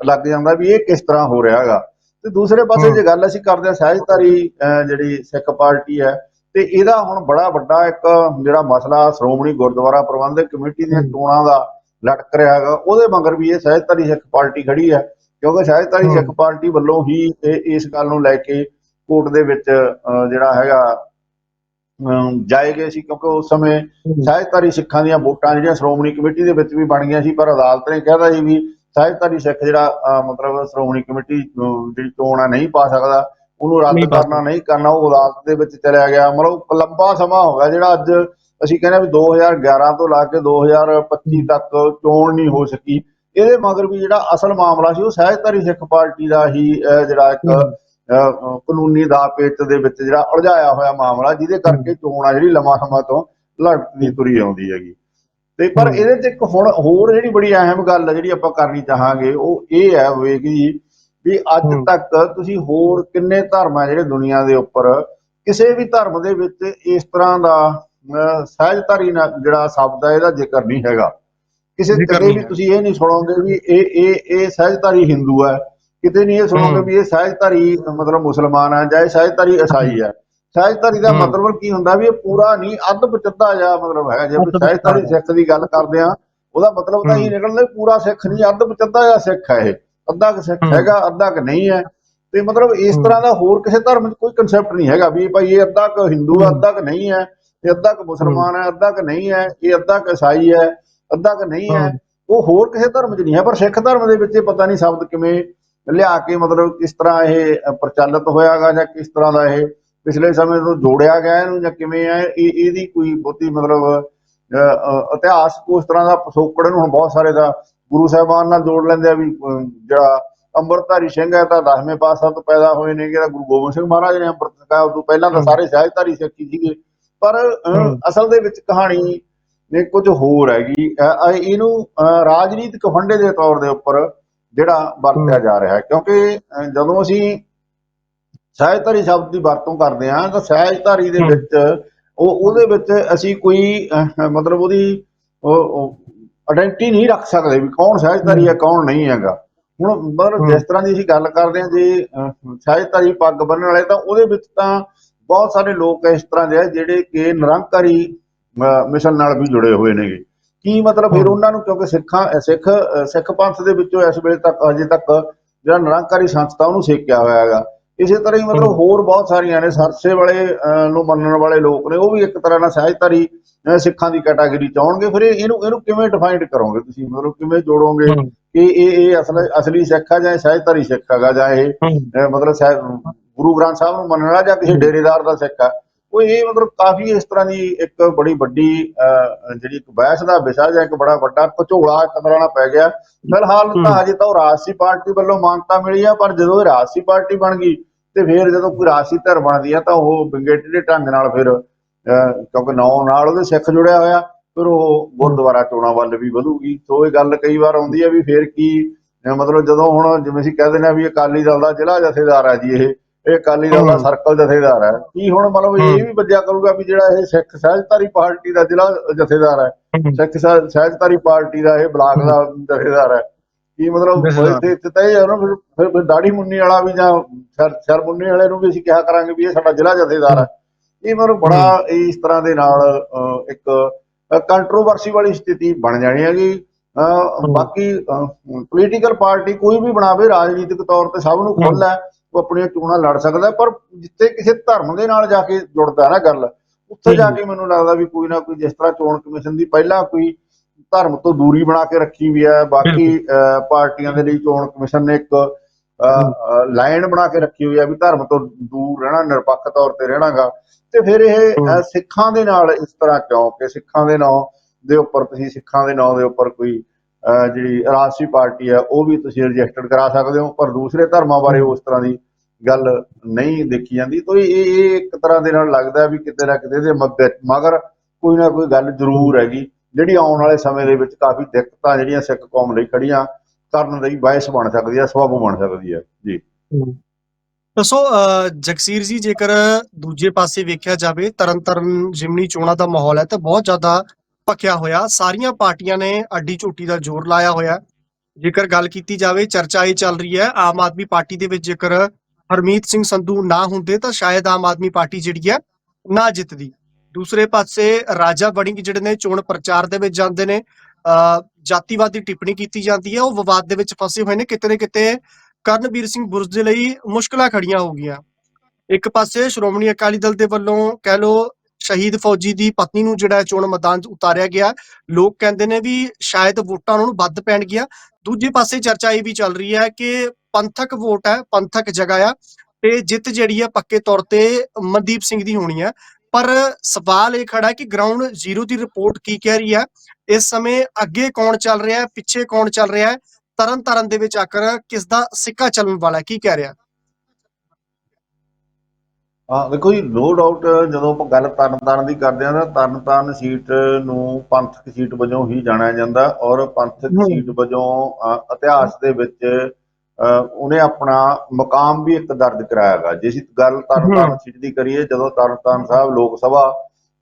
ਲੱਗ ਜਾਂਦਾ ਵੀ ਇਹ ਕਿਸ ਤਰ੍ਹਾਂ ਹੋ ਰਿਹਾ ਹੈਗਾ ਤੇ ਦੂਸਰੇ ਪਾਸੇ। ਜੇ ਗੱਲ ਅਸੀਂ ਕਰਦੇ ਹਾਂ ਸਹਿਜਧਾਰੀ ਅਹ, ਜਿਹੜੀ ਸਿੱਖ ਪਾਰਟੀ ਹੈ ਤੇ ਇਹਦਾ ਹੁਣ ਬੜਾ ਵੱਡਾ ਇੱਕ ਜਿਹੜਾ ਮਸਲਾ ਸ਼੍ਰੋਮਣੀ ਗੁਰਦੁਆਰਾ ਪ੍ਰਬੰਧਕ ਕਮੇਟੀ ਦੀਆਂ। ਚੋਣਾਂ ਦਾ ਲਟਕ ਰਿਹਾ ਹੈਗਾ ਉਹਦੇ ਮਗਰ ਵੀ ਇਹ ਸਹਿਜਧਾਰੀ ਸਿੱਖ ਪਾਰਟੀ ਖੜੀ ਹੈ ਕਿਉਂਕਿ ਸਹਿਜਧਾਰੀ ਹਮ। ਸਿੱਖ ਪਾਰਟੀ ਵੱਲੋਂ ਹੀ ਇਹ ਇਸ ਗੱਲ ਨੂੰ ਲੈ ਕੇ ਕੋਰਟ ਦੇ ਵਿੱਚ ਜਿਹੜਾ ਹੈਗਾ ਜਾਏ ਗਏ ਸੀ ਕਿਉਂਕਿ ਉਸ ਸਮੇਂ ਸਹਿਜਧਾਰੀ ਸਿੱਖਾਂ ਦੀਆਂ ਵੋਟਾਂ ਜਿਹੜੀਆਂ ਸ਼੍ਰੋਮਣੀ ਕਮੇਟੀ ਦੇ ਵਿੱਚ ਵੀ ਬਣ ਗਈਆਂ ਸੀ ਪਰ ਅਦਾਲਤ ਨੇ ਕਹਿਦਾ ਸੀ ਵੀ ਸਹਿਜਧਾਰੀ ਸਿੱਖ ਜਿਹੜਾ ਮਤਲਬ ਸ਼੍ਰੋਮਣੀ ਕਮੇਟੀ ਜਿਹੜੀ ਚੋਣ ਨਹੀਂ ਪਾ ਸਕਦਾ ਉਹਨੂੰ ਰੱਦ ਕਰਨਾ ਨਹੀਂ ਕਰਨਾ ਉਹ ਅਦਾਲਤ ਦੇ ਵਿੱਚ ਚਲਿਆ ਗਿਆ। ਮਤਲਬ ਲੰਬਾ ਸਮਾਂ ਹੋ ਗਿਆ ਜਿਹੜਾ ਅੱਜ ਅਸੀਂ ਕਹਿੰਦੇ ਵੀ 2011 ਤੋਂ ਲਾ ਕੇ 2025 ਤੱਕ ਚੋਣ ਨਹੀਂ ਹੋ ਸਕੀ। ਇਹਦੇ ਮਗਰ ਵੀ ਜਿਹੜਾ ਅਸਲ ਮਾਮਲਾ ਸੀ ਉਹ ਸਹਿਜਧਾਰੀ ਸਿੱਖ ਪਾਰਟੀ ਦਾ ਹੀ ਜਿਹੜਾ ਇੱਕ ਕਾਨੂੰਨੀ ਦਾ ਪੇਚ ਦੇ ਵਿੱਚ ਜਿਹੜਾ ਉਲਝਾਇਆ ਹੋਇਆ ਮਾਮਲਾ ਜਿਹਦੇ ਕਰਕੇ ਚੋਣ ਆ ਜਿਹੜੀ ਲੰਮਾ ਸਮਾਂ ਤੋਂ ਲੜਦੀ ਤੁਰੀ ਆਉਂਦੀ ਹੈਗੀ ਤੇ ਪਰ। ਇਹਦੇ ਚ ਇੱਕ ਹੁਣ ਹੋਰ ਜਿਹੜੀ ਬੜੀ ਅਹਿਮ ਗੱਲ ਹੈ ਜਿਹੜੀ ਆਪਾਂ ਕਰਨੀ ਚਾਹਾਂਗੇ ਉਹ ਇਹ ਹੈ ਵੇਖ ਜੀ ਵੀ ਅੱਜ। ਤੱਕ ਤੁਸੀਂ ਹੋਰ ਕਿੰਨੇ ਧਰਮ ਆ ਜਿਹੜੇ ਦੁਨੀਆ ਦੇ ਉੱਪਰ ਕਿਸੇ ਵੀ ਧਰਮ ਦੇ ਵਿੱਚ ਇਸ ਤਰ੍ਹਾਂ ਦਾ ਸਹਿਜਧਾਰੀ ਨਾਲ ਜਿਹੜਾ ਸ਼ਬਦ ਹੈ ਇਹਦਾ ਜ਼ਿਕਰ ਨਹੀਂ ਹੈਗਾ ਕਿਸੇ ਕਦੇ ਵੀ। ਤੁਸੀਂ ਇਹ ਨਹੀਂ ਸੁਣੋਗੇ ਵੀ ਇਹ ਇਹ ਇਹ ਸਹਿਜਧਾਰੀ ਹਿੰਦੂ ਹੈ ਕਿਤੇ ਨਹੀਂ ਇਹ ਸੁਣੋਗੇ। ਵੀ ਇਹ ਸਹਿਜਧਾਰੀ ਮਤਲਬ ਮੁਸਲਮਾਨ ਹੈ ਜਾਂ ਇਹ ਸਹਿਜਧਾਰੀ ਈਸਾਈ ਹੈ ਸਹਿਜਧਾਰੀ ਦਾ। ਮਤਲਬ ਕੀ ਹੁੰਦਾ ਵੀ ਇਹ ਪੂਰਾ ਨਹੀਂ ਅੱਧ ਪਚੱਦਾ ਜਾਂ ਮਤਲਬ ਹੈ ਜੇ ਸਹਿਜਧਾਰੀ। ਸਿੱਖ ਦੀ ਗੱਲ ਕਰਦੇ ਆ ਉਹਦਾ ਮਤਲਬ ਤਾਂ ਇਹ ਨਿਕਲਦਾ ਵੀ ਪੂਰਾ ਸਿੱਖ ਨਹੀਂ ਅੱਧ ਪਚੱਦਾ ਜਾਂ ਸਿੱਖ ਹੈ ਇਹ ਅੱਧਾ ਕੁ ਸਿੱਖ। ਹੈਗਾ ਅੱਧਾ ਕੁ ਨਹੀਂ ਹੈ ਤੇ ਮਤਲਬ ਇਸ। ਤਰ੍ਹਾਂ ਦਾ ਹੋਰ ਕਿਸੇ ਧਰਮ 'ਚ ਕੋਈ ਕਨਸੈਪਟ ਨਹੀਂ ਹੈਗਾ ਵੀ ਭਾਈ ਇਹ ਅੱਧਾ ਕੁ ਹਿੰਦੂ ਹਮ। ਅੱਧਾ ਕੁ ਨਹੀਂ ਹੈ ਇਹ ਅੱਧਾ ਕੁ ਮੁਸਲਮਾਨ ਹੈ ਅੱਧਾ ਕੁ ਨਹੀਂ ਹੈ ਇਹ ਅੱਧਾ ਕੁ ਈਸਾਈ ਹੈ ਅੱਧਾ ਕੁ ਨਹੀਂ ਹੈ। ਉਹ ਹੋਰ ਕਿਸੇ ਧਰਮ 'ਚ ਨਹੀਂ ਹੈ ਪਰ ਸਿੱਖ ਧਰਮ ਦੇ ਵਿੱਚ ਇਹ ਪਤਾ ਨਹੀਂ ਸ਼ਬਦ ਕਿਵੇਂ ਲਿਆ ਕੇ ਮਤਲਬ ਕਿਸ ਤਰ੍ਹਾਂ ਇਹ ਪ੍ਰਚਲਿਤ ਹੋਇਆਗਾ ਜਾਂ ਕਿਸ ਤਰ੍ਹਾਂ ਦਾ ਇਹ ਪਿਛਲੇ ਸਮੇਂ ਤੋਂ ਜੋੜਿਆ ਗਿਆ ਇਹਨੂੰ ਜਾਂ ਕਿਵੇਂ ਹੈ ਇਹ ਇਹਦੀ ਕੋਈ ਬਹੁਤੀ ਮਤਲਬ ਇਤਿਹਾਸ ਉਸ ਤਰ੍ਹਾਂ ਦਾ ਪਿਛੋਕੜ ਨੂੰ ਹੁਣ ਬਹੁਤ ਸਾਰੇ ਦਾ ਗੁਰੂ ਸਾਹਿਬਾਨ ਨਾਲ ਜੋੜ ਲੈਂਦੇ ਆ ਵੀ ਜਿਹੜਾ ਅੰਮ੍ਰਿਤਧਾਰੀ ਸਿੰਘ ਹੈ ਤਾਂ 10ਵੇਂ ਪਾਤਸ਼ਾਹ ਤੋਂ ਪੈਦਾ ਹੋਏ ਨੇ ਜਿਹੜਾ ਗੁਰੂ ਗੋਬਿੰਦ ਸਿੰਘ ਮਹਾਰਾਜ ਨੇ ਅੰਮ੍ਰਿਤ ਛਕਾਇਆ ਉਦੋਂ ਪਹਿਲਾਂ ਤਾਂ। ਸਾਰੇ ਸਹਿਜਧਾਰੀ ਸਿੱਖੀ ਸੀਗੇ ਪਰ। ਅਸਲ ਦੇ ਵਿੱਚ ਕਹਾਣੀ ਨੇ ਕੁਝ ਹੋਰ ਹੈਗੀ ਇਹਨੂੰ ਰਾਜਨੀਤਿਕ ਫੰਡੇ ਦੇ ਤੌਰ ਦੇ ਉੱਪਰ ਜਿਹੜਾ ਵਰਤਿਆ। ਜਾ ਰਿਹਾ ਹੈ ਕਿਉਂਕਿ ਜਦੋਂ ਅਸੀਂ ਸਹਿਜਧਾਰੀ ਸ਼ਬਦ ਦੀ ਵਰਤੋਂ ਕਰਦੇ ਹਾਂ ਤਾਂ ਸਹਿਜਧਾਰੀ ਦੇ। ਵਿੱਚ ਉਹ ਉਹਦੇ ਵਿੱਚ ਅਸੀਂ ਕੋਈ ਮਤਲਬ ਉਹਦੀ ਆਇਡੈਂਟੀ ਨਹੀਂ ਰੱਖ ਸਕਦੇ ਵੀ ਕੌਣ ਸਹਿਜਧਾਰੀ ਹੈ ਕੌਣ ਨਹੀਂ ਹੈਗਾ ਹੁਣ ਮਤਲਬ। ਜਿਸ ਤਰ੍ਹਾਂ ਦੀ ਅਸੀਂ ਗੱਲ ਕਰਦੇ ਹਾਂ ਜੇ ਸਹਿਜਧਾਰੀ ਪੱਗ ਬੰਨਣ ਵਾਲੇ ਤਾਂ ਉਹਦੇ ਵਿੱਚ ਤਾਂ ਬਹੁਤ ਸਾਰੇ ਲੋਕ ਇਸ ਤਰ੍ਹਾਂ ਦੇ ਆ ਜਿਹੜੇ ਕਿ ਨਿਰੰਕਾਰੀ ਮਿਸ਼ਨ ਨਾਲ ਵੀ ਜੁੜੇ ਹੋਏ ਨੇਗੇ ਕੀ ਮਤਲਬ ਫਿਰ। ਉਹਨਾਂ ਨੂੰ ਕਿਉਂਕਿ ਸਿੱਖਾਂ ਸਿੱਖ ਸਿੱਖ ਪੰਥ ਦੇ ਵਿੱਚੋਂ ਇਸ ਵੇਲੇ ਤੱਕ ਅਜੇ ਤੱਕ ਜਿਹੜਾ ਨਿਰੰਕਾਰੀ ਸੰਸਥਾ ਉਹਨੂੰ ਸੇਕਿਆ ਹੋਇਆ ਹੈਗਾ ਇਸੇ ਤਰ੍ਹਾਂ ਹੀ ਮਤਲਬ। ਹੋਰ ਬਹੁਤ ਸਾਰੀਆਂ ਨੇ ਸਰਸੇ ਵਾਲੇ ਨੂੰ ਮੰਨਣ ਵਾਲੇ ਲੋਕ ਨੇ ਉਹ ਵੀ ਇੱਕ ਤਰ੍ਹਾਂ ਨਾਲ ਸਹਿਜਧਾਰੀ ਅਹ, ਸਿੱਖਾਂ ਦੀ ਕੈਟਾਗਰੀ ਚ ਆਉਣਗੇ ਫਿਰ ਇਹ- ਇਹਨੂੰ ਇਹਨੂੰ ਕਿਵੇਂ ਡਿਫਾਈਨ ਕਰੋਗੇ ਤੁਸੀਂ ਮਤਲਬ ਕਿਵੇਂ ਜੋੜੋਗੇ। ਕਿ ਇਹ ਇਹ ਅਸਲ ਅਸਲੀ ਸਿੱਖ ਹੈ ਜਾਂ ਇਹ ਸਹਿਜਧਾਰੀ ਸਿੱਖ ਹੈਗਾ ਜਾਂ ਇਹ ਮਤਲਬ ਗੁਰੂ ਗ੍ਰੰਥ ਸਾਹਿਬ ਨੂੰ ਮੰਨਣ ਜਾਂ ਕਿਸੇ। ਡੇਰੇਦਾਰ ਦਾ ਸਿੱਖ ਹੈ ਉਹ ਇਹ ਮਤਲਬ ਕਾਫੀ ਇਸ ਤਰ੍ਹਾਂ ਦੀ ਇੱਕ ਬੜੀ ਵੱਡੀ ਜਿਹੜੀ ਇੱਕ ਬਹਿਸ ਦਾ ਵਿਸ਼ਾ ਜਾਂ ਇੱਕ ਬੜਾ ਵੱਡਾ ਘਚੋਲਾ ਨਾਲ ਪੈ ਗਿਆ ਫਿਲਹਾਲ ਤਾਂ ਹਮ। ਅਜੇ ਤਾਂ ਉਹ ਰਾਜਸੀ ਪਾਰਟੀ ਵੱਲੋਂ ਮਾਨਤਾ ਮਿਲੀ ਆ ਪਰ ਜਦੋਂ ਇਹ ਰਾਜਸੀ ਪਾਰਟੀ ਬਣ ਗਈ ਤੇ ਫਿਰ ਜਦੋਂ ਕੋਈ ਰਾਜਸੀ ਧਿਰ ਬਣਦੀ ਆ ਤਾਂ ਉਹ ਬਿੰਗੇਟੇ ਦੇ ਢੰਗ ਨਾਲ ਫਿਰ ਕਿਉਂਕਿ ਨੌ ਨਾਲ ਉਹਦੇ ਸਿੱਖ ਜੁੜਿਆ ਹੋਇਆ ਫਿਰ ਉਹ ਗੁਰਦੁਆਰਾ ਚੋਣਾਂ ਵੱਲ ਵੀ ਵਧੂਗੀ ਸੋ ਇਹ ਗੱਲ ਕਈ ਵਾਰ ਆਉਂਦੀ ਹੈ ਵੀ ਫਿਰ ਕੀ ਮਤਲਬ ਜਦੋਂ ਹੁਣ ਜਿਵੇਂ ਅਸੀਂ ਕਹਿ ਦਿੰਦੇ ਆ ਵੀ ਅਕਾਲੀ ਦਲ ਦਾ ਜ਼ਿਲ੍ਹਾ ਜਥੇਦਾਰ ਹੈ ਜੀ ਇਹ ਇਹ ਅਕਾਲੀ ਦਲ ਦਾ। ਸਰਕਲ ਜਥੇਦਾਰ ਹੈ ਕੀ ਹੁਣ ਮਤਲਬ ਇਹ। ਵੀ ਵੱਜਿਆ ਕਰੂਗਾ ਵੀ ਜਿਹੜਾ ਇਹ ਸਿੱਖ ਸਹਿਜਧਾਰੀ ਪਾਰਟੀ ਦਾ ਜ਼ਿਲ੍ਹਾ ਜਥੇਦਾਰ ਹੈ। ਸਿੱਖ ਸਹਿ- ਸਹਿਜਧਾਰੀ ਪਾਰਟੀ ਦਾ ਇਹ ਬਲਾਕ ਦਾ ਜਥੇਦਾਰ ਹੈ ਕੀ ਮਤਲਬ। ਇੱਥੇ ਇੱਥੇ ਤਾਂ ਇਹ ਨਾ ਫਿਰ ਫਿਰ- ਦਾੜੀ ਮੁੰਨੀ ਵਾਲਾ ਵੀ ਜਾਂ ਸਿਰ ਸਿਰ ਮੁੰਨੀ ਵਾਲੇ ਨੂੰ ਵੀ ਅਸੀਂ ਕਿਹਾ ਕਰਾਂਗੇ ਵੀ ਇਹ ਸਾਡਾ ਜ਼ਿਲ੍ਹਾ ਜਥੇਦਾਰ ਹੈ ਇਹ ਮਤਲਬ ਬੜਾ ਇਸ ਤਰ੍ਹਾਂ ਦੇ ਨਾਲ ਇੱਕ ਕੰਟਰੋਵਰਸੀ ਵਾਲੀ ਸਥਿਤੀ ਬਣ ਜਾਣੀ ਹੈਗੀ। ਬਾਕੀ ਪੋਲੀਟੀਕਲ ਪਾਰਟੀ ਕੋਈ ਵੀ ਬਣਾਵੇ ਰਾਜਨੀਤਿਕ ਤੌਰ ਤੇ ਸਭ ਨੂੰ ਖੁੱਲ੍ਹ ਹੈ ਉਹ ਆਪਣੀਆਂ ਚੋਣਾਂ ਲੜ ਸਕਦਾ ਪਰ ਜਿੱਥੇ ਕਿਸੇ ਧਰਮ ਦੇ ਨਾਲ ਜਾ ਕੇ ਜੁੜਦਾ ਨਾ ਗੱਲ ਉੱਥੇ ਜਾ। ਕੇ ਮੈਨੂੰ ਲੱਗਦਾ ਵੀ ਕੋਈ ਨਾ ਕੋਈ ਜਿਸ ਤਰ੍ਹਾਂ ਚੋਣ ਕਮਿਸ਼ਨ ਦੀ ਪਹਿਲਾਂ ਕੋਈ ਧਰਮ ਤੋਂ ਦੂਰੀ ਬਣਾ ਕੇ ਰੱਖੀ ਵੀ ਹੈ ਬਾਕੀ ਪਾਰਟੀਆਂ ਦੇ ਲਈ ਚੋਣ ਕਮਿਸ਼ਨ ਨੇ ਇੱਕ ਲਾਈਨ ਬਣਾ ਕੇ ਰੱਖੀ ਹੋਈ ਹੈ ਵੀ ਧਰਮ ਤੋਂ ਦੂਰ ਰਹਿਣਾ ਨਿਰਪੱਖ ਤੌਰ ਤੇ ਰਹਿਣਾਗਾ ਤੇ ਫਿਰ ਇਹ। ਸਿੱਖਾਂ ਦੇ ਨਾਲ ਇਸ ਤਰ੍ਹਾਂ ਕਿਉਂ ਕਿ ਸਿੱਖਾਂ ਦੇ ਨਾਂ ਦੇ ਉੱਪਰ ਤੁਸੀਂ ਸਿੱਖਾਂ ਦੇ ਨਾਂ ਦੇ ਉੱਪਰ ਕੋਈ ਜਿਹੜੀ ਰਾਜਸੀ ਪਾਰਟੀ ਹੈ, ਉਹ ਵੀ ਤੁਸੀਂ ਰਜਿਸਟਰਡ ਕਰਾ ਸਕਦੇ ਹੋ, ਪਰ ਦੂਸਰੇ ਧਰਮਾਂ ਬਾਰੇ ਉਸ ਤਰ੍ਹਾਂ ਦੀ ਗੱਲ ਨਹੀਂ ਦੇਖੀ ਜਾਂਦੀ। ਤਾਂ ਇਹ ਇੱਕ ਤਰ੍ਹਾਂ ਦੇ ਨਾਲ ਲੱਗਦਾ ਵੀ ਕਿਤੇ ਨਾ ਕਿਤੇ ਦੇ ਮਗਰ ਕੋਈ ਨਾ ਕੋਈ ਗੱਲ ਜ਼ਰੂਰ ਹੈਗੀ। ਜਿਹੜੀ ਆਉਣ ਵਾਲੇ ਸਮੇਂ ਦੇ ਵਿੱਚ ਕਾਫੀ ਦਿੱਕਤਾਂ ਜਿਹੜੀਆਂ ਸਿੱਖ ਕੌਮ ਲਈ ਖੜੀਆਂ ਕਰਨ ਲਈ ਬਾਇਸ ਬਣ ਸਕਦੀ ਹੈ ਸਬਬ ਬਣ ਸਕਦੀ ਹੈ। ਜੀ। ਦੱਸੋ ਜਗਸੀਰ ਜੀ, ਜੇਕਰ ਦੂਜੇ ਪਾਸੇ ਵੇਖਿਆ ਜਾਵੇ, ਤਰਨਤਾਰਨ, ਜਿਮਨੀ, ਚੋਣਾਂ ਦਾ ਮਾਹੌਲ ਹੈ, ਤਾਂ ਬਹੁਤ ਜ਼ਿਆਦਾ ਭਖਿਆ ਹੋਇਆ। ਸਾਰੀਆਂ ਪਾਰਟੀਆਂ ਨੇ ਅੱਡੀ ਝੋਟੀ ਦਾ ਜ਼ੋਰ ਲਾਇਆ ਹੋਇਆ ਜੇਕਰ ਗੱਲ ਕੀਤੀ ਜਾਵੇ ਚਰਚਾ ਇਹ ਚੱਲ ਰਹੀ ਹੈ ਆਮ ਆਦਮੀ ਪਾਰਟੀ ਦੇ ਵਿੱਚ ਜੇਕਰ ਹਰਮੀਤ ਸਿੰਘ ਸੰਧੂ ਨਾ ਹੁੰਦੇ ਤਾਂ ਸ਼ਾਇਦ ਆਮ ਆਦਮੀ ਪਾਰਟੀ ਜਿਹੜੀ ਹੈ ਨਾ ਜਿੱਤਦੀ। ਦੂਸਰੇ ਪਾਸੇ ਰਾਜਾ ਵੜਿੰਗ ਜਿਹੜੇ ਨੇ ਚੋਣ ਪ੍ਰਚਾਰ ਦੇ ਵਿੱਚ ਜਾਂਦੇ ਨੇ ਅਹ, ਜਾਤੀਵਾਦੀ ਟਿੱਪਣੀ ਕੀਤੀ ਜਾਂਦੀ ਹੈ ਉਹ ਵਿਵਾਦ ਦੇ ਵਿੱਚ ਫਸੇ ਹੋਏ ਨੇ। ਕਿਤੇ ਨਾ ਕਿਤੇ ਕਰਨਵੀਰ ਸਿੰਘ ਬੁਰਜ ਦੇ ਲਈ ਮੁਸ਼ਕਲਾਂ ਖੜੀਆਂ ਹੋ ਗਈਆਂ। ਇੱਕ ਪਾਸੇ ਸ਼੍ਰੋਮਣੀ ਅਕਾਲੀ ਦਲ ਦੇ ਵੱਲੋਂ ਕਹਿ ਲੋ ਸ਼ਹੀਦ ਫੌਜੀ ਦੀ ਪਤਨੀ ਨੂੰ ਜਿਹੜਾ ਚੋਣ ਮੈਦਾਨ 'ਚ ਉਤਾਰਿਆ ਗਿਆ। ਲੋਕ ਕਹਿੰਦੇ ਨੇ ਵੀ ਸ਼ਾਇਦ ਵੋਟਾਂ ਉਹਨਾਂ ਨੂੰ ਵੱਧ ਪੈਣਗੀਆਂ ਦੂਜੇ ਪਾਸੇ ਚਰਚਾ ਇਹ ਵੀ ਚੱਲ ਰਹੀ ਹੈ ਕਿ ਪੰਥਕ ਵੋਟ ਹੈ, ਪੰਥਕ ਜਗ੍ਹਾ ਆ ਤੇ ਜਿੱਤ ਜਿਹੜੀ ਹੈ ਪੱਕੇ ਤੌਰ ਤੇ ਮਨਦੀਪ ਸਿੰਘ ਦੀ ਹੋਣੀ ਹੈ ਪਰ ਸਵਾਲ ਇਹ ਖੜਾ ਹੈ ਕਿ ਗਰਾਊਂਡ ਜ਼ੀਰੋ ਦੀ ਰਿਪੋਰਟ ਕੀ ਕਹਿ ਰਹੀ ਹੈ ਇਸ ਸਮੇਂ ਅੱਗੇ ਕੌਣ ਚੱਲ ਰਿਹਾ ਹੈ ਪਿੱਛੇ ਕੌਣ ਚੱਲ ਰਿਹਾ? ਹੈ ਤਰਨ ਤਾਰਨ ਦੇ ਵਿੱਚ ਆਕਰ ਕਿਸ ਦਾ ਸਿੱਕਾ ਚੱਲਣ ਵਾਲਾ ਕੀ ਕਹਿ ਰਿਹਾ? ਹਾਂ ਦੇਖੋ ਜੀ ਨੋ ਡਾਊਟ ਜਦੋਂ ਆਪਾਂ ਗੱਲ ਤਰਨਤਾਰਨ ਦੀ ਕਰਦੇ ਹਾਂ ਤਾਂ ਤਰਨਤਾਰਨ ਸੀਟ ਨੂੰ ਪੰਥਕ ਸੀਟ ਵਜੋਂ ਹੀ ਜਾਣਿਆ ਜਾਂਦਾ ਔਰ ਪੰਥਕ। ਸੀਟ ਵਜੋਂ ਇਤਿਹਾਸ ਦੇ ਵਿੱਚ ਉਹਨੇ ਆਪਣਾ ਮੁਕਾਮ ਵੀ ਇੱਕ ਦਰਜ ਕਰਾਇਆਗਾ ਜੇ ਅਸੀਂ ਗੱਲ ਤਰਨਤਾਰਨ ਸੀਟ ਦੀ ਕਰੀਏ ਜਦੋਂ ਤਰਨਤਾਰਨ ਸਾਹਿਬ ਲੋਕ ਸਭਾ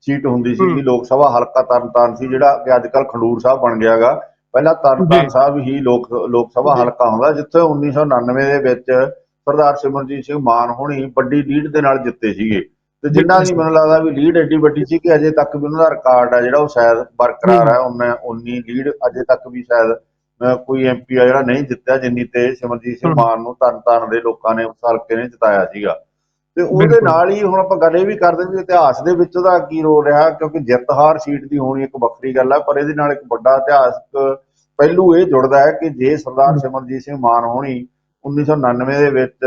ਸੀਟ ਹੁੰਦੀ ਸੀ। ਲੋਕ ਸਭਾ ਹਲਕਾ ਤਰਨਤਾਰਨ ਸੀ ਜਿਹੜਾ ਕਿ ਅੱਜ ਕੱਲ ਖੰਡੂਰ ਸਾਹਿਬ ਬਣ ਗਿਆਗਾ ਪਹਿਲਾਂ ਤਰਨਤਾਰਨ। ਸਾਹਿਬ ਹੀ ਲੋਕ ਲੋਕ ਸਭਾ। ਹਲਕਾ ਹੁੰਦਾ ਜਿੱਥੇ 1999 ਦੇ ਵਿੱਚ ਸਰਦਾਰ ਸਿਮਰਜੀਤ ਸਿੰਘ ਮਾਨ ਹੋਣੀ ਵੱਡੀ ਲੀਡ ਦੇ ਨਾਲ ਜਿੱਤੇ ਸੀਗੇ ਤੇ ਜਿੰਨਾ ਦੀ ਮੈਨੂੰ ਲੱਗਦਾ ਵੀ ਲੀਡ ਐਡੀ ਵੱਡੀ ਸੀ ਕਿ ਅਜੇ ਤੱਕ ਵੀ ਉਹਨਾਂ ਦਾ ਰਿਕਾਰਡ ਆ ਜਿਹੜਾ ਉਹ ਸ਼ਾਇਦ ਬਰਕਰਾਰ ਹੈ ਉਹਨੇ 19 ਲੀਡ ਅਜੇ ਤੱਕ ਵੀ ਸ਼ਾਇਦ ਕੋਈ ਐਮਪੀ ਆ ਜਿਹੜਾ ਨਹੀਂ ਜਿੱਤਿਆ ਜਿੰਨੀ ਤੇ ਸਿਮਰਜੀਤ ਸਿੰਘ। ਮਾਨ ਨੂੰ ਤਰਨਤਾਰਨ ਦੇ ਲੋਕਾਂ ਨੇ ਉਸ ਹਲਕੇ ਨੇ ਜਿਤਾਇਆ ਸੀਗਾ ਤੇ ਉਹਦੇ। ਨਾਲ ਹੀ ਹੁਣ ਆਪਾਂ ਗੱਲ ਇਹ ਵੀ ਕਰਦੇ ਵੀ ਇਤਿਹਾਸ ਦੇ ਵਿੱਚ ਉਹਦਾ ਕੀ ਰੋਲ ਰਿਹਾ ਕਿਉਂਕਿ ਜਿੱਤ ਹਾਰ ਸੀਟ ਦੀ ਹੋਣੀ ਇੱਕ ਵੱਖਰੀ ਗੱਲ ਹੈ ਪਰ ਇਹਦੇ ਨਾਲ ਇੱਕ ਵੱਡਾ ਇਤਿਹਾਸਕ ਪਹਿਲੂ ਇਹ ਜੁੜਦਾ ਹੈ ਕਿ ਜੇ ਸਰਦਾਰ। ਸਿਮਰਜੀਤ ਸਿੰਘ ਮਾਨ ਹੋਣੀ 1999 ਦੇ ਵਿੱਚ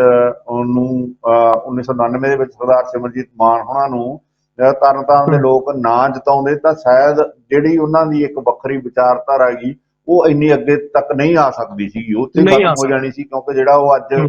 ਉਹਨੂੰ ਅਹ 1999 ਦੇ ਵਿੱਚ ਸਰਦਾਰ ਸਿਮਰਜੀਤ ਮਾਨ ਹੋਣਾ ਨੂੰ ਤਰਨਤਾਰਨ ਦੇ। ਲੋਕ ਨਾ ਜਿਤਾਉਂਦੇ ਤਾਂ ਸ਼ਾਇਦ ਜਿਹੜੀ ਉਹਨਾਂ ਦੀ ਇੱਕ ਵੱਖਰੀ ਵਿਚਾਰਧਾਰਾ ਹੈਗੀ ਉਹ ਇੰਨੀ ਅੱਗੇ ਤੱਕ ਨਹੀਂ ਆ ਸਕਦੀ ਸੀਗੀ ਉੱਥੇ ਖਤਮ ਹੋ। ਜਾਣੀ ਸੀ ਕਿਉਂਕਿ ਜਿਹੜਾ ਉਹ ਅੱਜ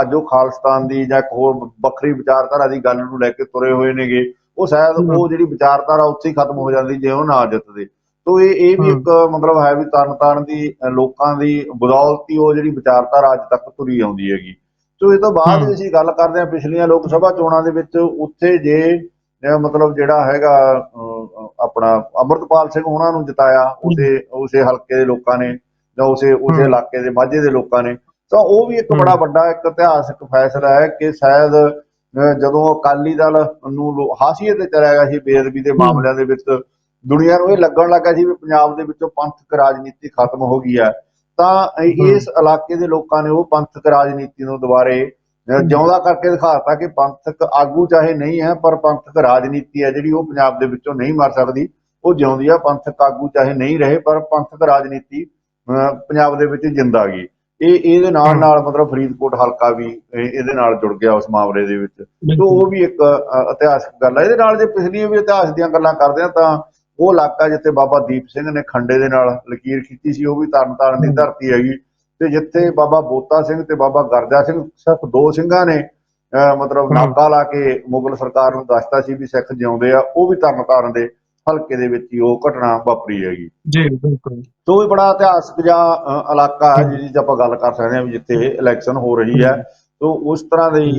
ਅੱਜ ਉਹ ਖਾਲਿਸਤਾਨ ਦੀ ਜਾਂ ਇੱਕ ਹੋਰ ਵੱਖਰੀ ਵਿਚਾਰਧਾਰਾ ਦੀ ਗੱਲ ਨੂੰ ਲੈ ਕੇ ਤੁਰੇ ਹੋਏ ਨੇਗੇ ਉਹ ਸ਼ਾਇਦ। ਉਹ ਜਿਹੜੀ ਵਿਚਾਰਧਾਰਾ ਉੱਥੇ ਹੀ ਖਤਮ ਹੋ ਜਾਂਦੀ ਜੇ ਉਹ ਨਾ ਜਿੱਤਦੇ ਤੋ ਇਹ ਇਹ ਵੀ। ਇੱਕ ਮਤਲਬ ਹੈ ਵੀ ਤਰਨਤਾਰਨ ਦੀ ਅ, ਲੋਕਾਂ ਦੀ ਬਦੌਲਤ ਉਹ ਜਿਹੜੀ ਵਿਚਾਰਧਾਰਾ ਅੱਜ ਤੱਕ ਤੁਰੀ ਆਉਂਦੀ ਹੈਗੀ ਤੋ ਇਹ ਤੋਂ ਬਾਅਦ ਅਸੀਂ ਗੱਲ ਕਰਦੇ ਹਾਂ ਪਿਛਲੀਆਂ ਲੋਕ ਸਭਾ ਚੋਣਾਂ ਦੇ ਵਿੱਚ ਉੱਥੇ ਜੇ ਮਤਲਬ ਜਿਹੜਾ ਹੈਗਾ ਆਪਣਾ ਅਮਰਤਪਾਲ ਸਿੰਘ ਉਹਨਾਂ ਨੂੰ ਜਿਤਾਇਆ ਉਸੇ ਉਸੇ ਹਲਕੇ ਦੇ ਲੋਕਾਂ ਨੇ ਜਾਂ ਉਸੇ ਉਸੇ। ਇਲਾਕੇ ਦੇ ਮਾਝੇ ਦੇ ਲੋਕਾਂ ਨੇ ਤਾਂ ਉਹ ਵੀ ਇੱਕ। ਬੜਾ ਵੱਡਾ ਇੱਕ ਇਤਿਹਾਸਕ ਫੈਸਲਾ ਹੈ ਕਿ ਸ਼ਾਇਦ ਜਦੋਂ ਅਕਾਲੀ ਦਲ ਨੂੰ ਹਾਸੀਏ ਤੇ ਚਲਿਆ ਗਿਆ ਸੀ ਬੇਅਦਬੀ ਦੇ ਮਾਮਲਿਆਂ ਦੇ ਵਿੱਚ ਦੁਨੀਆ ਨੂੰ ਇਹ ਲੱਗਣ ਲੱਗਾ ਸੀ ਵੀ ਪੰਜਾਬ ਦੇ ਵਿੱਚੋਂ ਪੰਥਕ ਰਾਜਨੀਤੀ ਖਤਮ ਹੋ ਗਈ ਹੈ ਤਾਂ। ਇਸ ਇਲਾਕੇ ਦੇ ਲੋਕਾਂ ਨੇ ਉਹ ਪੰਥਕ ਰਾਜਨੀਤੀ ਨੂੰ ਦੁਬਾਰੇ। ਜਿਉਂਦਾ ਕਰਕੇ ਦਿਖਾਤਾ ਕਿ ਪੰਥਕ ਆਗੂ ਚਾਹੇ ਨਹੀਂ ਹੈ ਪਰ ਪੰਥਕ ਰਾਜਨੀਤੀ ਹੈ ਜਿਹੜੀ ਉਹ ਪੰਜਾਬ ਦੇ ਵਿੱਚੋਂ ਨਹੀਂ ਮਰ ਸਕਦੀ ਉਹ ਜਿਉਂਦੀ ਆ ਪੰਥਕ ਆਗੂ ਚਾਹੇ ਨਹੀਂ ਰਹੇ ਪਰ ਪੰਥਕ ਰਾਜਨੀਤੀ ਪੰਜਾਬ ਦੇ ਵਿੱਚ ਜਿੰਦਾ ਗਈ ਇਹ ਇਹਦੇ ਨਾਲ। ਨਾਲ ਮਤਲਬ ਫਰੀਦਕੋਟ ਹਲਕਾ ਵੀ ਇਹ- ਇਹਦੇ ਨਾਲ ਜੁੜ ਗਿਆ ਉਸ ਮਾਮਲੇ ਦੇ ਵਿੱਚ ਤੋ ਉਹ ਵੀ ਇੱਕ ਇਤਿਹਾਸਕ ਗੱਲ ਹੈ ਇਹਦੇ ਨਾਲ ਜੇ ਪਿਛਲੀਆਂ ਵੀ ਇਤਿਹਾਸ ਦੀਆਂ ਗੱਲਾਂ ਕਰਦੇ ਆ ਤਾਂ ਉਹ ਇਲਾਕਾ ਜਿੱਥੇ ਬਾਬਾ ਦੀਪ ਸਿੰਘ ਨੇ ਖੰਡੇ ਦੇ ਨਾਲ ਲਕੀਰ ਖਿੱਚੀ ਸੀ ਉਹ ਵੀ ਤਰਨਤਾਰਨ ਦੀ। ਧਰਤੀ ਹੈਗੀ ਤੇ ਜਿੱਥੇ ਬਾਬਾ ਬੋਤਾ ਸਿੰਘ ਤੇ ਬਾਬਾ ਗਰਜਾ ਸਿੰਘ ਸਿਰਫ ਦੋ ਸਿੰਘਾਂ ਨੇ ਮਤਲਬ। ਨਾਕਾ ਲਾ ਕੇ ਮੁਗਲ ਸਰਕਾਰ ਨੂੰ ਦੱਸਤਾ ਸੀ ਵੀ ਸਿੱਖ ਜਿਉਂਦੇ ਆ ਉਹ ਵੀ ਤਰਨਤਾਰਨ ਦੇ ਹਲਕੇ ਦੇ ਵਿੱਚ ਹੀ ਉਹ ਘਟਨਾ ਵਾਪਰੀ ਹੈਗੀ ਜੀ ਬਿਲਕੁਲ ਸੋ ਇਹ ਬੜਾ ਇਤਿਹਾਸਕ ਜਿਹਾ ਅ, ਇਲਾਕਾ ਹੈ। ਜਿਹਦੀ ਆਪਾਂ ਗੱਲ ਕਰ ਸਕਦੇ ਹਾਂ ਵੀ ਜਿੱਥੇ ਇਲੈਕਸ਼ਨ ਹੋ ਰਹੀ ਹੈ ਸੋ ਉਸ ਤਰ੍ਹਾਂ ਦੀ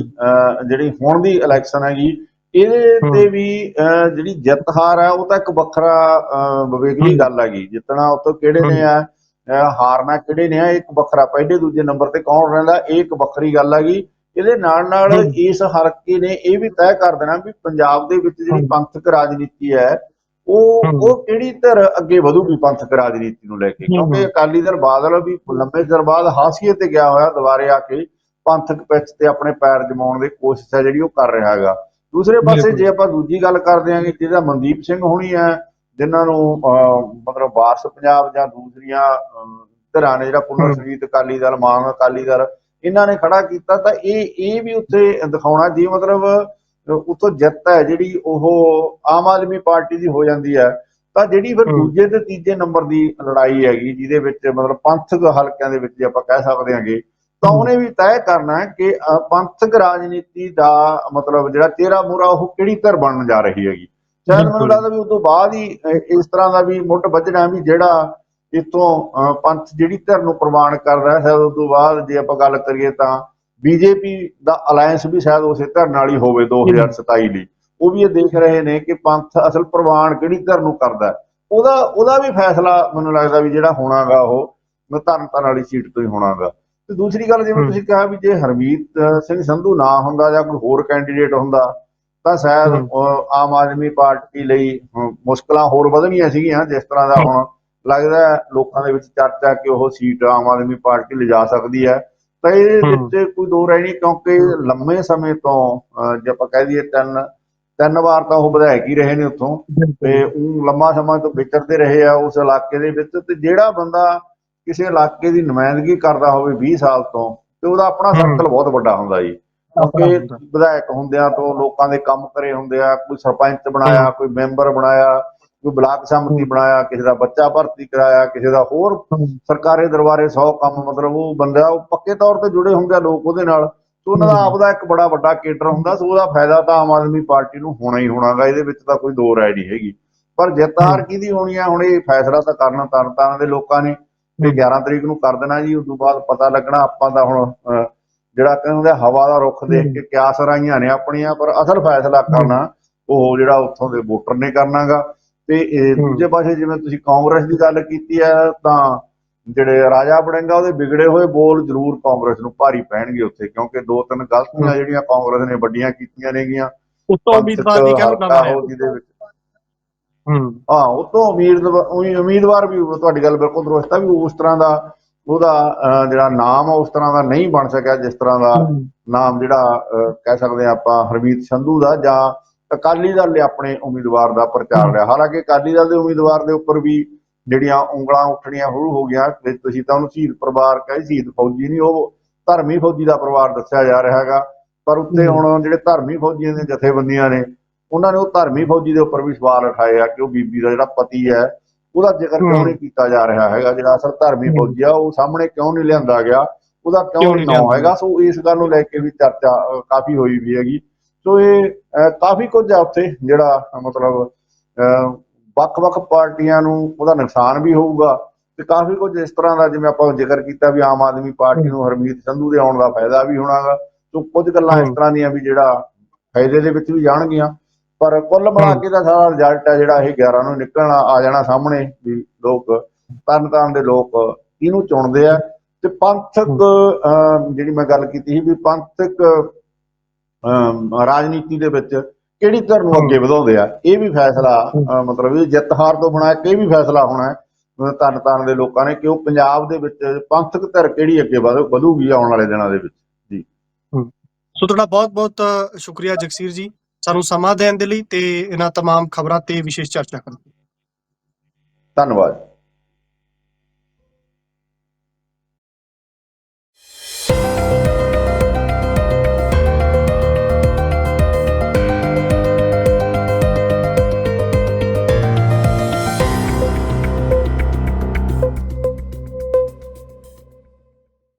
ਜਿਹੜੀ ਹੁਣ ਦੀ ਇਲੈਕਸ਼ਨ ਹੈਗੀ ਇਹਦੇ ਤੇ ਵੀ ਜਿਹੜੀ ਜਿੱਤ ਹਾਰ ਹੈ ਉਹ ਤਾਂ ਇੱਕ ਵੱਖਰਾ ਵਿਵੇਕਲੀ। ਗੱਲ ਹੈਗੀ ਜਿੱਤਣਾ ਉੱਥੋਂ ਕਿਹੜੇ ਨੇ ਆ ਹਾਰਨਾ ਕਿਹੜੇ ਨੇ ਆ ਇੱਕ ਵੱਖਰਾ ਪਹਿਲੇ ਦੂਜੇ ਨੰਬਰ ਤੇ ਕੌਣ ਰਹਿੰਦਾ ਇਹ ਇੱਕ ਵੱਖਰੀ ਗੱਲ ਹੈਗੀ ਇਹਦੇ ਨਾਲ ਨਾਲ। ਇਸ ਹਲਕੇ ਨੇ ਇਹ ਵੀ ਤੈਅ ਕਰ ਦੇਣਾ ਵੀ ਪੰਜਾਬ ਦੇ ਵਿੱਚ ਜਿਹੜੀ। ਪੰਥਕ ਰਾਜਨੀਤੀ ਹੈ ਉਹ। ਉਹ ਕਿਹੜੀ ਧਿਰ ਅੱਗੇ ਵਧੂਗੀ ਪੰਥਕ ਰਾਜਨੀਤੀ ਨੂੰ ਲੈ ਕੇ। ਕਿਉਂਕਿ ਅਕਾਲੀ ਦਲ ਬਾਦਲ ਵੀ ਲੰਬੇ ਚਿਰ ਬਾਅਦ ਹਾਸੀਏ ਤੇ ਗਿਆ ਹੋਇਆ ਦੁਬਾਰੇ ਆ ਕੇ ਪੰਥਕ ਪਿੱਚ ਤੇ ਆਪਣੇ ਪੈਰ ਜਮਾਉਣ ਦੀ ਕੋਸ਼ਿਸ਼ ਹੈ ਜਿਹੜੀ ਉਹ ਕਰ ਰਿਹਾ ਹੈਗਾ ਦੂਸਰੇ ਪਾਸੇ। ਜੇ ਆਪਾਂ ਦੂਜੀ ਗੱਲ ਕਰਦੇ ਹਾਂ ਕਿ ਜਿਹਦਾ ਮਨਦੀਪ ਸਿੰਘ ਹੋਣੀ ਹੈ ਜਿਨ੍ਹਾਂ ਨੂੰ ਮਤਲਬ ਵਾਰਸ ਪੰਜਾਬ ਜਾਂ ਦੂਸਰੀਆਂ ਧਿਰਾਂ ਨੇ ਜਿਹੜਾ ਪੁਨਰ ਹਮ। ਸੁਰਜੀਤ ਅਕਾਲੀ ਦਲ ਮਾਨ ਅਕਾਲੀ ਦਲ ਇਹਨਾਂ ਨੇ ਖੜਾ ਕੀਤਾ ਤਾਂ ਇਹ ਇਹ ਵੀ ਉੱਥੇ ਦਿਖਾਉਣਾ ਜੀ ਮਤਲਬ ਉੱਥੋਂ ਜਿੱਤ ਹੈ ਜਿਹੜੀ ਉਹ ਆਮ ਆਦਮੀ ਪਾਰਟੀ ਦੀ ਹੋ ਜਾਂਦੀ ਹੈ ਤਾਂ ਜਿਹੜੀ ਫਿਰ। ਦੂਜੇ ਤੇ ਤੀਜੇ ਨੰਬਰ ਦੀ ਲੜਾਈ ਹੈਗੀ ਜਿਹਦੇ ਵਿੱਚ ਮਤਲਬ ਪੰਥਕ ਹਲਕਿਆਂ ਦੇ ਵਿੱਚ ਜੇ ਆਪਾਂ ਕਹਿ ਸਕਦੇ ਹਾਂਗੇ ਤਾਂ। ਉਹਨੇ ਵੀ ਤੈਅ ਕਰਨਾ ਹੈ ਕਿ ਪੰਥਕ ਰਾਜਨੀਤੀ ਦਾ ਮਤਲਬ ਜਿਹੜਾ ਤੇਰਾ ਮੂਰਾ ਉਹ ਕਿਹੜੀ ਧਿਰ ਬਣਨ ਜਾ ਰਹੀ ਹੈਗੀ ਸ਼ਾਇਦ ਮੈਨੂੰ। ਲੱਗਦਾ ਵੀ ਉਸ ਤੋਂ ਬਾਅਦ ਹੀ ਇਸ ਤਰ੍ਹਾਂ ਦਾ ਵੀ ਮੁੱਢ ਵੱਜਣਾ ਵੀ ਜਿਹੜਾ ਇਤੋਂ ਪੰਥ ਜਿਹੜੀ ਧਿਰ ਨੂੰ ਪ੍ਰਵਾਨ ਕਰਦਾ ਹੈ ਸ਼ਾਇਦ ਉਸ ਤੋਂ ਬਾਅਦ ਜੇ ਆਪਾਂ ਗੱਲ ਕਰੀਏ ਤਾਂ ਬੀਜੇਪੀ ਦਾ ਅਲਾਈਅੰਸ ਵੀ ਸ਼ਾਇਦ ਉਸੇ ਧਿਰ ਨਾਲ ਹੀ ਹੋਵੇ 2027 ਲਈ ਉਹ ਵੀ ਇਹ ਦੇਖ ਰਹੇ ਨੇ ਕਿ ਪੰਥ ਅਸਲ ਪ੍ਰਵਾਨ ਕਿਹੜੀ ਧਿਰ ਨੂੰ ਕਰਦਾ ਹੈ। ਉਹਦਾ ਉਹਦਾ ਵੀ ਫੈਸਲਾ ਮੈਨੂੰ ਲੱਗਦਾ ਵੀ ਜਿਹੜਾ ਹੋਣਾਗਾ ਉਹ ਧਰਮਤਾਰਨ ਵਾਲੀ ਸੀਟ ਤੋਂ ਹੀ ਹੋਣਾਗਾ ਤੇ ਦੂਸਰੀ ਗੱਲ ਜਿਵੇਂ। ਤੁਸੀਂ ਕਿਹਾ ਵੀ ਜੇ ਹਰਮੀਤ ਸਿੰਘ ਸੰਧੂ ਨਾ ਹੁੰਦਾ ਜਾਂ ਕੋਈ ਹੋਰ ਕੈਂਡੀਡੇਟ ਹੁੰਦਾ ਤਾਂ ਸ਼ਾਇਦ ਆਮ ਆਦਮੀ ਪਾਰਟੀ ਲਈ ਮੁਸ਼ਕਲਾਂ ਹੋਰ ਵਧਣੀਆਂ ਸੀਗੀਆਂ ਜਿਸ ਤਰ੍ਹਾਂ ਦਾ ਹੁਣ ਲੱਗਦਾ ਲੋਕਾਂ ਦੇ ਵਿੱਚ ਚਰਚਾ ਕਿ ਉਹ ਸੀਟ ਆਮ ਆਦਮੀ ਪਾਰਟੀ ਲਿਜਾ ਸਕਦੀ ਹੈ। ਤਾਂ ਹਮ। ਵਿੱਚ ਕੋਈ ਦੋ ਰਾਏ ਨਹੀਂ ਕਿਉਂਕਿ ਲੰਮੇ ਸਮੇਂ ਤੋਂ ਜੇ ਆਪਾਂ ਕਹਿ ਦਈਏ ਤਿੰਨ ਤਿੰਨ ਵਾਰ ਤਾਂ ਉਹ ਵਿਧਾਇਕ ਹੀ ਰਹੇ ਨੇ ਉੱਥੋਂ। ਤੇ ਉਹ ਲੰਮਾ ਸਮਾਂ ਤੋਂ ਵਿਚਰਦੇ ਰਹੇ ਆ ਉਸ ਇਲਾਕੇ ਦੇ ਵਿੱਚ ਤੇ ਜਿਹੜਾ ਬੰਦਾ ਕਿਸੇ ਇਲਾਕੇ ਦੀ ਨੁਮਾਇੰਦਗੀ ਕਰਦਾ ਹੋਵੇ 20 ਸਾਲ ਤੋਂ ਤੇ ਉਹਦਾ ਆਪਣਾ। ਸਰਕਲ ਬਹੁਤ ਵੱਡਾ ਹੁੰਦਾ ਜੀ ਕਿਉਂਕਿ। ਵਿਧਾਇਕ ਹੁੰਦਿਆਂ ਤੋਂ ਲੋਕਾਂ ਦੇ ਕੰਮ ਕਰੇ ਹੁੰਦੇ ਆ ਕੋਈ ਸਰਪੰਚ ਬਣਾਇਆ ਕੋਈ ਮੈਂਬਰ ਬਣਾਇਆ ਕੋਈ ਬਲਾਕ ਸੰਮਤੀ। ਬਣਾਇਆ ਕਿਸੇ ਦਾ ਬੱਚਾ ਭਰਤੀ ਕਰਾਇਆ ਕਿਸੇ ਦਾ ਹੋਰ ਸਰਕਾਰੀ ਦਰਬਾਰੇ 100 ਕੰਮ ਮਤਲਬ ਉਹ ਬੰਦਾ ਉਹ ਪੱਕੇ ਤੌਰ ਤੇ ਜੁੜੇ ਹੁੰਦੇ ਆ ਲੋਕ ਉਹਦੇ ਨਾਲ ਤੇ ਉਹਨਾਂ ਦਾ ਹਮ। ਆਪਦਾ ਇੱਕ ਬੜਾ ਵੱਡਾ ਕੇਡਰ ਹੁੰਦਾ ਸੋ ਉਹਦਾ ਫਾਇਦਾ ਤਾਂ ਆਮ ਆਦਮੀ ਪਾਰਟੀ ਨੂੰ ਹੋਣਾ ਹੀ ਹੋਣਾਗਾ ਇਹਦੇ ਵਿੱਚ ਤਾਂ ਕੋਈ ਦੋ ਰਾਏ ਨਹੀਂ ਹੈਗੀ ਪਰ ਜਿੱਤ ਹਾਰ। ਕਿਹਦੀ ਹੋਣੀ ਆ ਹੁਣ ਇਹ ਫੈਸਲਾ ਤਾਂ ਕਰਨਾ ਤਰਨਤਾਰਨ ਦੇ ਲੋਕਾਂ ਨੇ ਤੇ ਹਮ। 11 ਤਰੀਕ ਨੂੰ ਕਰ ਦੇਣਾ ਜੀ ਉਸ ਤੋਂ ਬਾਅਦ ਪਤਾ ਲੱਗਣਾ ਆਪਾਂ ਤਾਂ ਹੁਣ ਜਿਹੜਾ ਕਹਿੰਦੇ ਹਵਾ ਦਾ ਰੁੱਖ ਦੇਖ। ਕੇ ਕਿਆ ਸਰਾਈਆਂ ਨੇ ਆਪਣੀਆਂ ਪਰ ਅਸਲ ਫੈਸਲਾ ਕਰਨਾ ਉਹ ਜਿਹੜਾ ਉੱਥੋਂ ਦੇ ਵੋਟਰ ਨੇ ਕਰਨਾਗਾ ਤੇ। ਦੂਜੇ ਪਾਸੇ ਜਿਵੇਂ ਤੁਸੀਂ ਕਾਂਗਰਸ ਦੀ ਗੱਲ ਕੀਤੀ ਹੈ ਤਾਂ ਜਿਹੜੇ ਰਾਜਾ ਵੜਿੰਗਾ ਉਹਦੇ ਵਿਗੜੇ ਹੋਏ ਬੋਲ ਜ਼ਰੂਰ ਕਾਂਗਰਸ ਨੂੰ ਭਾਰੀ ਪੈਣਗੇ ਉੱਥੇ ਕਿਉਂਕਿ ਦੋ ਤਿੰਨ ਗਲਤੀਆਂ। ਜਿਹੜੀਆਂ ਕਾਂਗਰਸ ਨੇ ਵੱਡੀਆਂ ਕੀਤੀਆਂ ਨੇਗੀਆਂ ਉਮੀਦਵਾਰ ਦੀ ਕਹਿਣ ਦਾ ਹਲਕਾ ਮਾਰਿਆ ਉਹ ਜਿਹਦੇ ਵਿੱਚ ਹੂੰ ਹਾਂ ਉਹ ਤੋਂ ਉਮੀਦਵਾਰ ਉਮੀਦਵਾਰ ਵੀ ਤੁਹਾਡੀ ਗੱਲ ਬਿਲਕੁਲ ਦਰੁਸਤ ਹੈ ਵੀ ਉਸ ਤਰ੍ਹਾਂ ਦਾ ਉਹਦਾ ਜਿਹੜਾ ਨਾਮ ਆ ਉਸ ਤਰ੍ਹਾਂ ਦਾ ਨਹੀਂ ਬਣ ਸਕਿਆ ਜਿਸ ਤਰ੍ਹਾਂ ਦਾ ਨਾਮ ਜਿਹੜਾ ਕਹਿ ਸਕਦੇ ਆ ਆਪਾਂ ਹਰਮੀਤ ਸੰਧੂ ਦਾ ਜਾਂ ਅਕਾਲੀ ਦਲ ਨੇ ਆਪਣੇ ਉਮੀਦਵਾਰ ਦਾ ਪ੍ਰਚਾਰ। ਲਿਆ ਹਾਲਾਂਕਿ ਅਕਾਲੀ ਦਲ ਦੇ ਉਮੀਦਵਾਰ ਦੇ ਉੱਪਰ ਵੀ ਜਿਹੜੀਆਂ ਉਂਗਲਾਂ ਉੱਠਣੀਆਂ ਸ਼ੁਰੂ ਹੋ ਗਈਆਂ ਤੇ ਤੁਸੀਂ ਤਾਂ ਉਹਨੂੰ ਸ਼ਹੀਦ ਪਰਿਵਾਰ ਕਹੇ ਸ਼ਹੀਦ ਫੌਜੀ ਨਹੀਂ ਉਹ ਧਰਮੀ ਫੌਜੀ ਦਾ ਪਰਿਵਾਰ ਦੱਸਿਆ ਜਾ ਰਿਹਾ ਹੈਗਾ ਪਰ ਉੱਤੇ। ਹੁਣ ਜਿਹੜੇ ਧਰਮੀ ਫੌਜੀਆਂ ਦੀਆਂ ਜਥੇਬੰਦੀਆਂ ਨੇ ਉਹਨਾਂ ਨੇ ਉਹ ਧਰਮੀ ਫੌਜੀ ਦੇ ਉੱਪਰ ਵੀ ਸਵਾਲ ਉਠਾਏ ਆ ਕਿ ਉਹ ਬੀਬੀ ਦਾ ਜਿਹੜਾ ਪਤੀ ਹੈ ਉਹਦਾ ਜ਼ਿਕਰ ਕਿਉਂ। ਨਹੀਂ ਕੀਤਾ ਜਾ ਰਿਹਾ ਹੈਗਾ? ਜਿਹੜਾ ਅਸਲ ਧਰਮੀ। ਫੌਜੀ ਆ ਉਹ ਸਾਹਮਣੇ ਕਿਉਂ ਨਹੀਂ ਲਿਆਂਦਾ ਗਿਆ? ਉਹਦਾ ਕਿਉਂ ਨਹੀਂ ਨਹੀਂ ਨਾਂ ਲਿਆਂਦਾ ਹੈਗਾ? ਸੋ ਇਸ ਗੱਲ ਨੂੰ ਲੈ ਕੇ ਵੀ ਚਰਚਾ ਕਾਫੀ ਹੋਈ ਵੀ ਹੈਗੀ। ਸੋ ਇਹ ਕਾਫੀ ਕੁਝ ਆ ਉੱਥੇ ਜਿਹੜਾ ਮਤਲਬ ਵੱਖ-ਵੱਖ ਪਾਰਟੀਆਂ ਨੂੰ ਉਹਦਾ ਨੁਕਸਾਨ ਵੀ ਹੋਊਗਾ। ਤੇ ਕਾਫੀ ਕੁਝ ਇਸ ਤਰ੍ਹਾਂ ਦਾ ਜਿਵੇਂ ਆਪਾਂ ਜ਼ਿਕਰ ਕੀਤਾ ਵੀ ਆਮ ਆਦਮੀ ਪਾਰਟੀ ਨੂੰ ਹਰਮੀਤ ਸੰਧੂ ਦੇ ਆਉਣ ਦਾ ਫਾਇਦਾ ਵੀ ਹੋਣਾਗਾ। ਸੋ ਕੁਝ ਗੱਲਾਂ ਇਸ। ਤਰ੍ਹਾਂ ਦੀਆਂ ਵੀ ਜਿਹੜਾ ਫਾਇਦੇ ਦੇ ਵਿੱਚ ਵੀ ਜਾਣਗੀਆਂ। ਪਰ ਕੁੱਲ ਮਿਲਾ। ਕੇ ਤਾਂ ਸਾਰਾ ਰਿਜ਼ਲਟ ਹੈ ਜਿਹੜਾ ਇਹ 11 ਨੂੰ ਨਿਕਲਣਾ ਆ ਜਾਣਾ ਸਾਹਮਣੇ ਵੀ ਲੋਕ ਤਰਨਤਾਰਨ ਦੇ ਲੋਕ ਇਹਨੂੰ ਚੁਣਦੇ ਆ। ਤੇ ਪੰਥਕ ਜਿਹੜੀ ਮੈਂ ਗੱਲ ਕੀਤੀ ਸੀ ਵੀ ਪੰਥਕ ਰਾਜਨੀਤੀ ਦੇ ਵਿੱਚ ਕਿਹੜੀ ਧਿਰ ਨੂੰ ਅੱਗੇ ਵਧਾਉਂਦੇ ਆ ਇਹ ਵੀ ਫੈਸਲਾ ਮਤਲਬ ਇਹ ਜਿੱਤ ਹਾਰ ਤੋਂ ਬਣਾ ਕੇ ਇਹ ਵੀ ਫੈਸਲਾ ਹੋਣਾ ਹੈ ਅਹ, ਤਰਨਤਾਰਨ ਦੇ ਲੋਕਾਂ ਨੇ ਕਿ ਉਹ ਪੰਜਾਬ ਦੇ ਵਿੱਚ ਪੰਥਕ ਧਿਰ ਕਿਹੜੀ ਅੱਗੇ ਵਧ- ਵਧੂਗੀ ਆਉਣ ਵਾਲੇ ਦਿਨਾਂ ਦੇ ਵਿੱਚ ਸੋ ਤੁਹਾਡਾ ਬਹੁਤ ਬਹੁਤ ਸ਼ੁਕਰੀਆ ਜਗਸੀਰ ਜੀ। ਸਾਨੂੰ ਸਮਾਂ ਦੇਣ ਦੇ ਲਈ ਤੇ ਇਹਨਾਂ तमाम ਖਬਰਾਂ ਤੇ ਵਿਸ਼ੇਸ਼ ਚਰਚਾ ਕਰਨ ਲਈ ਧੰਨਵਾਦ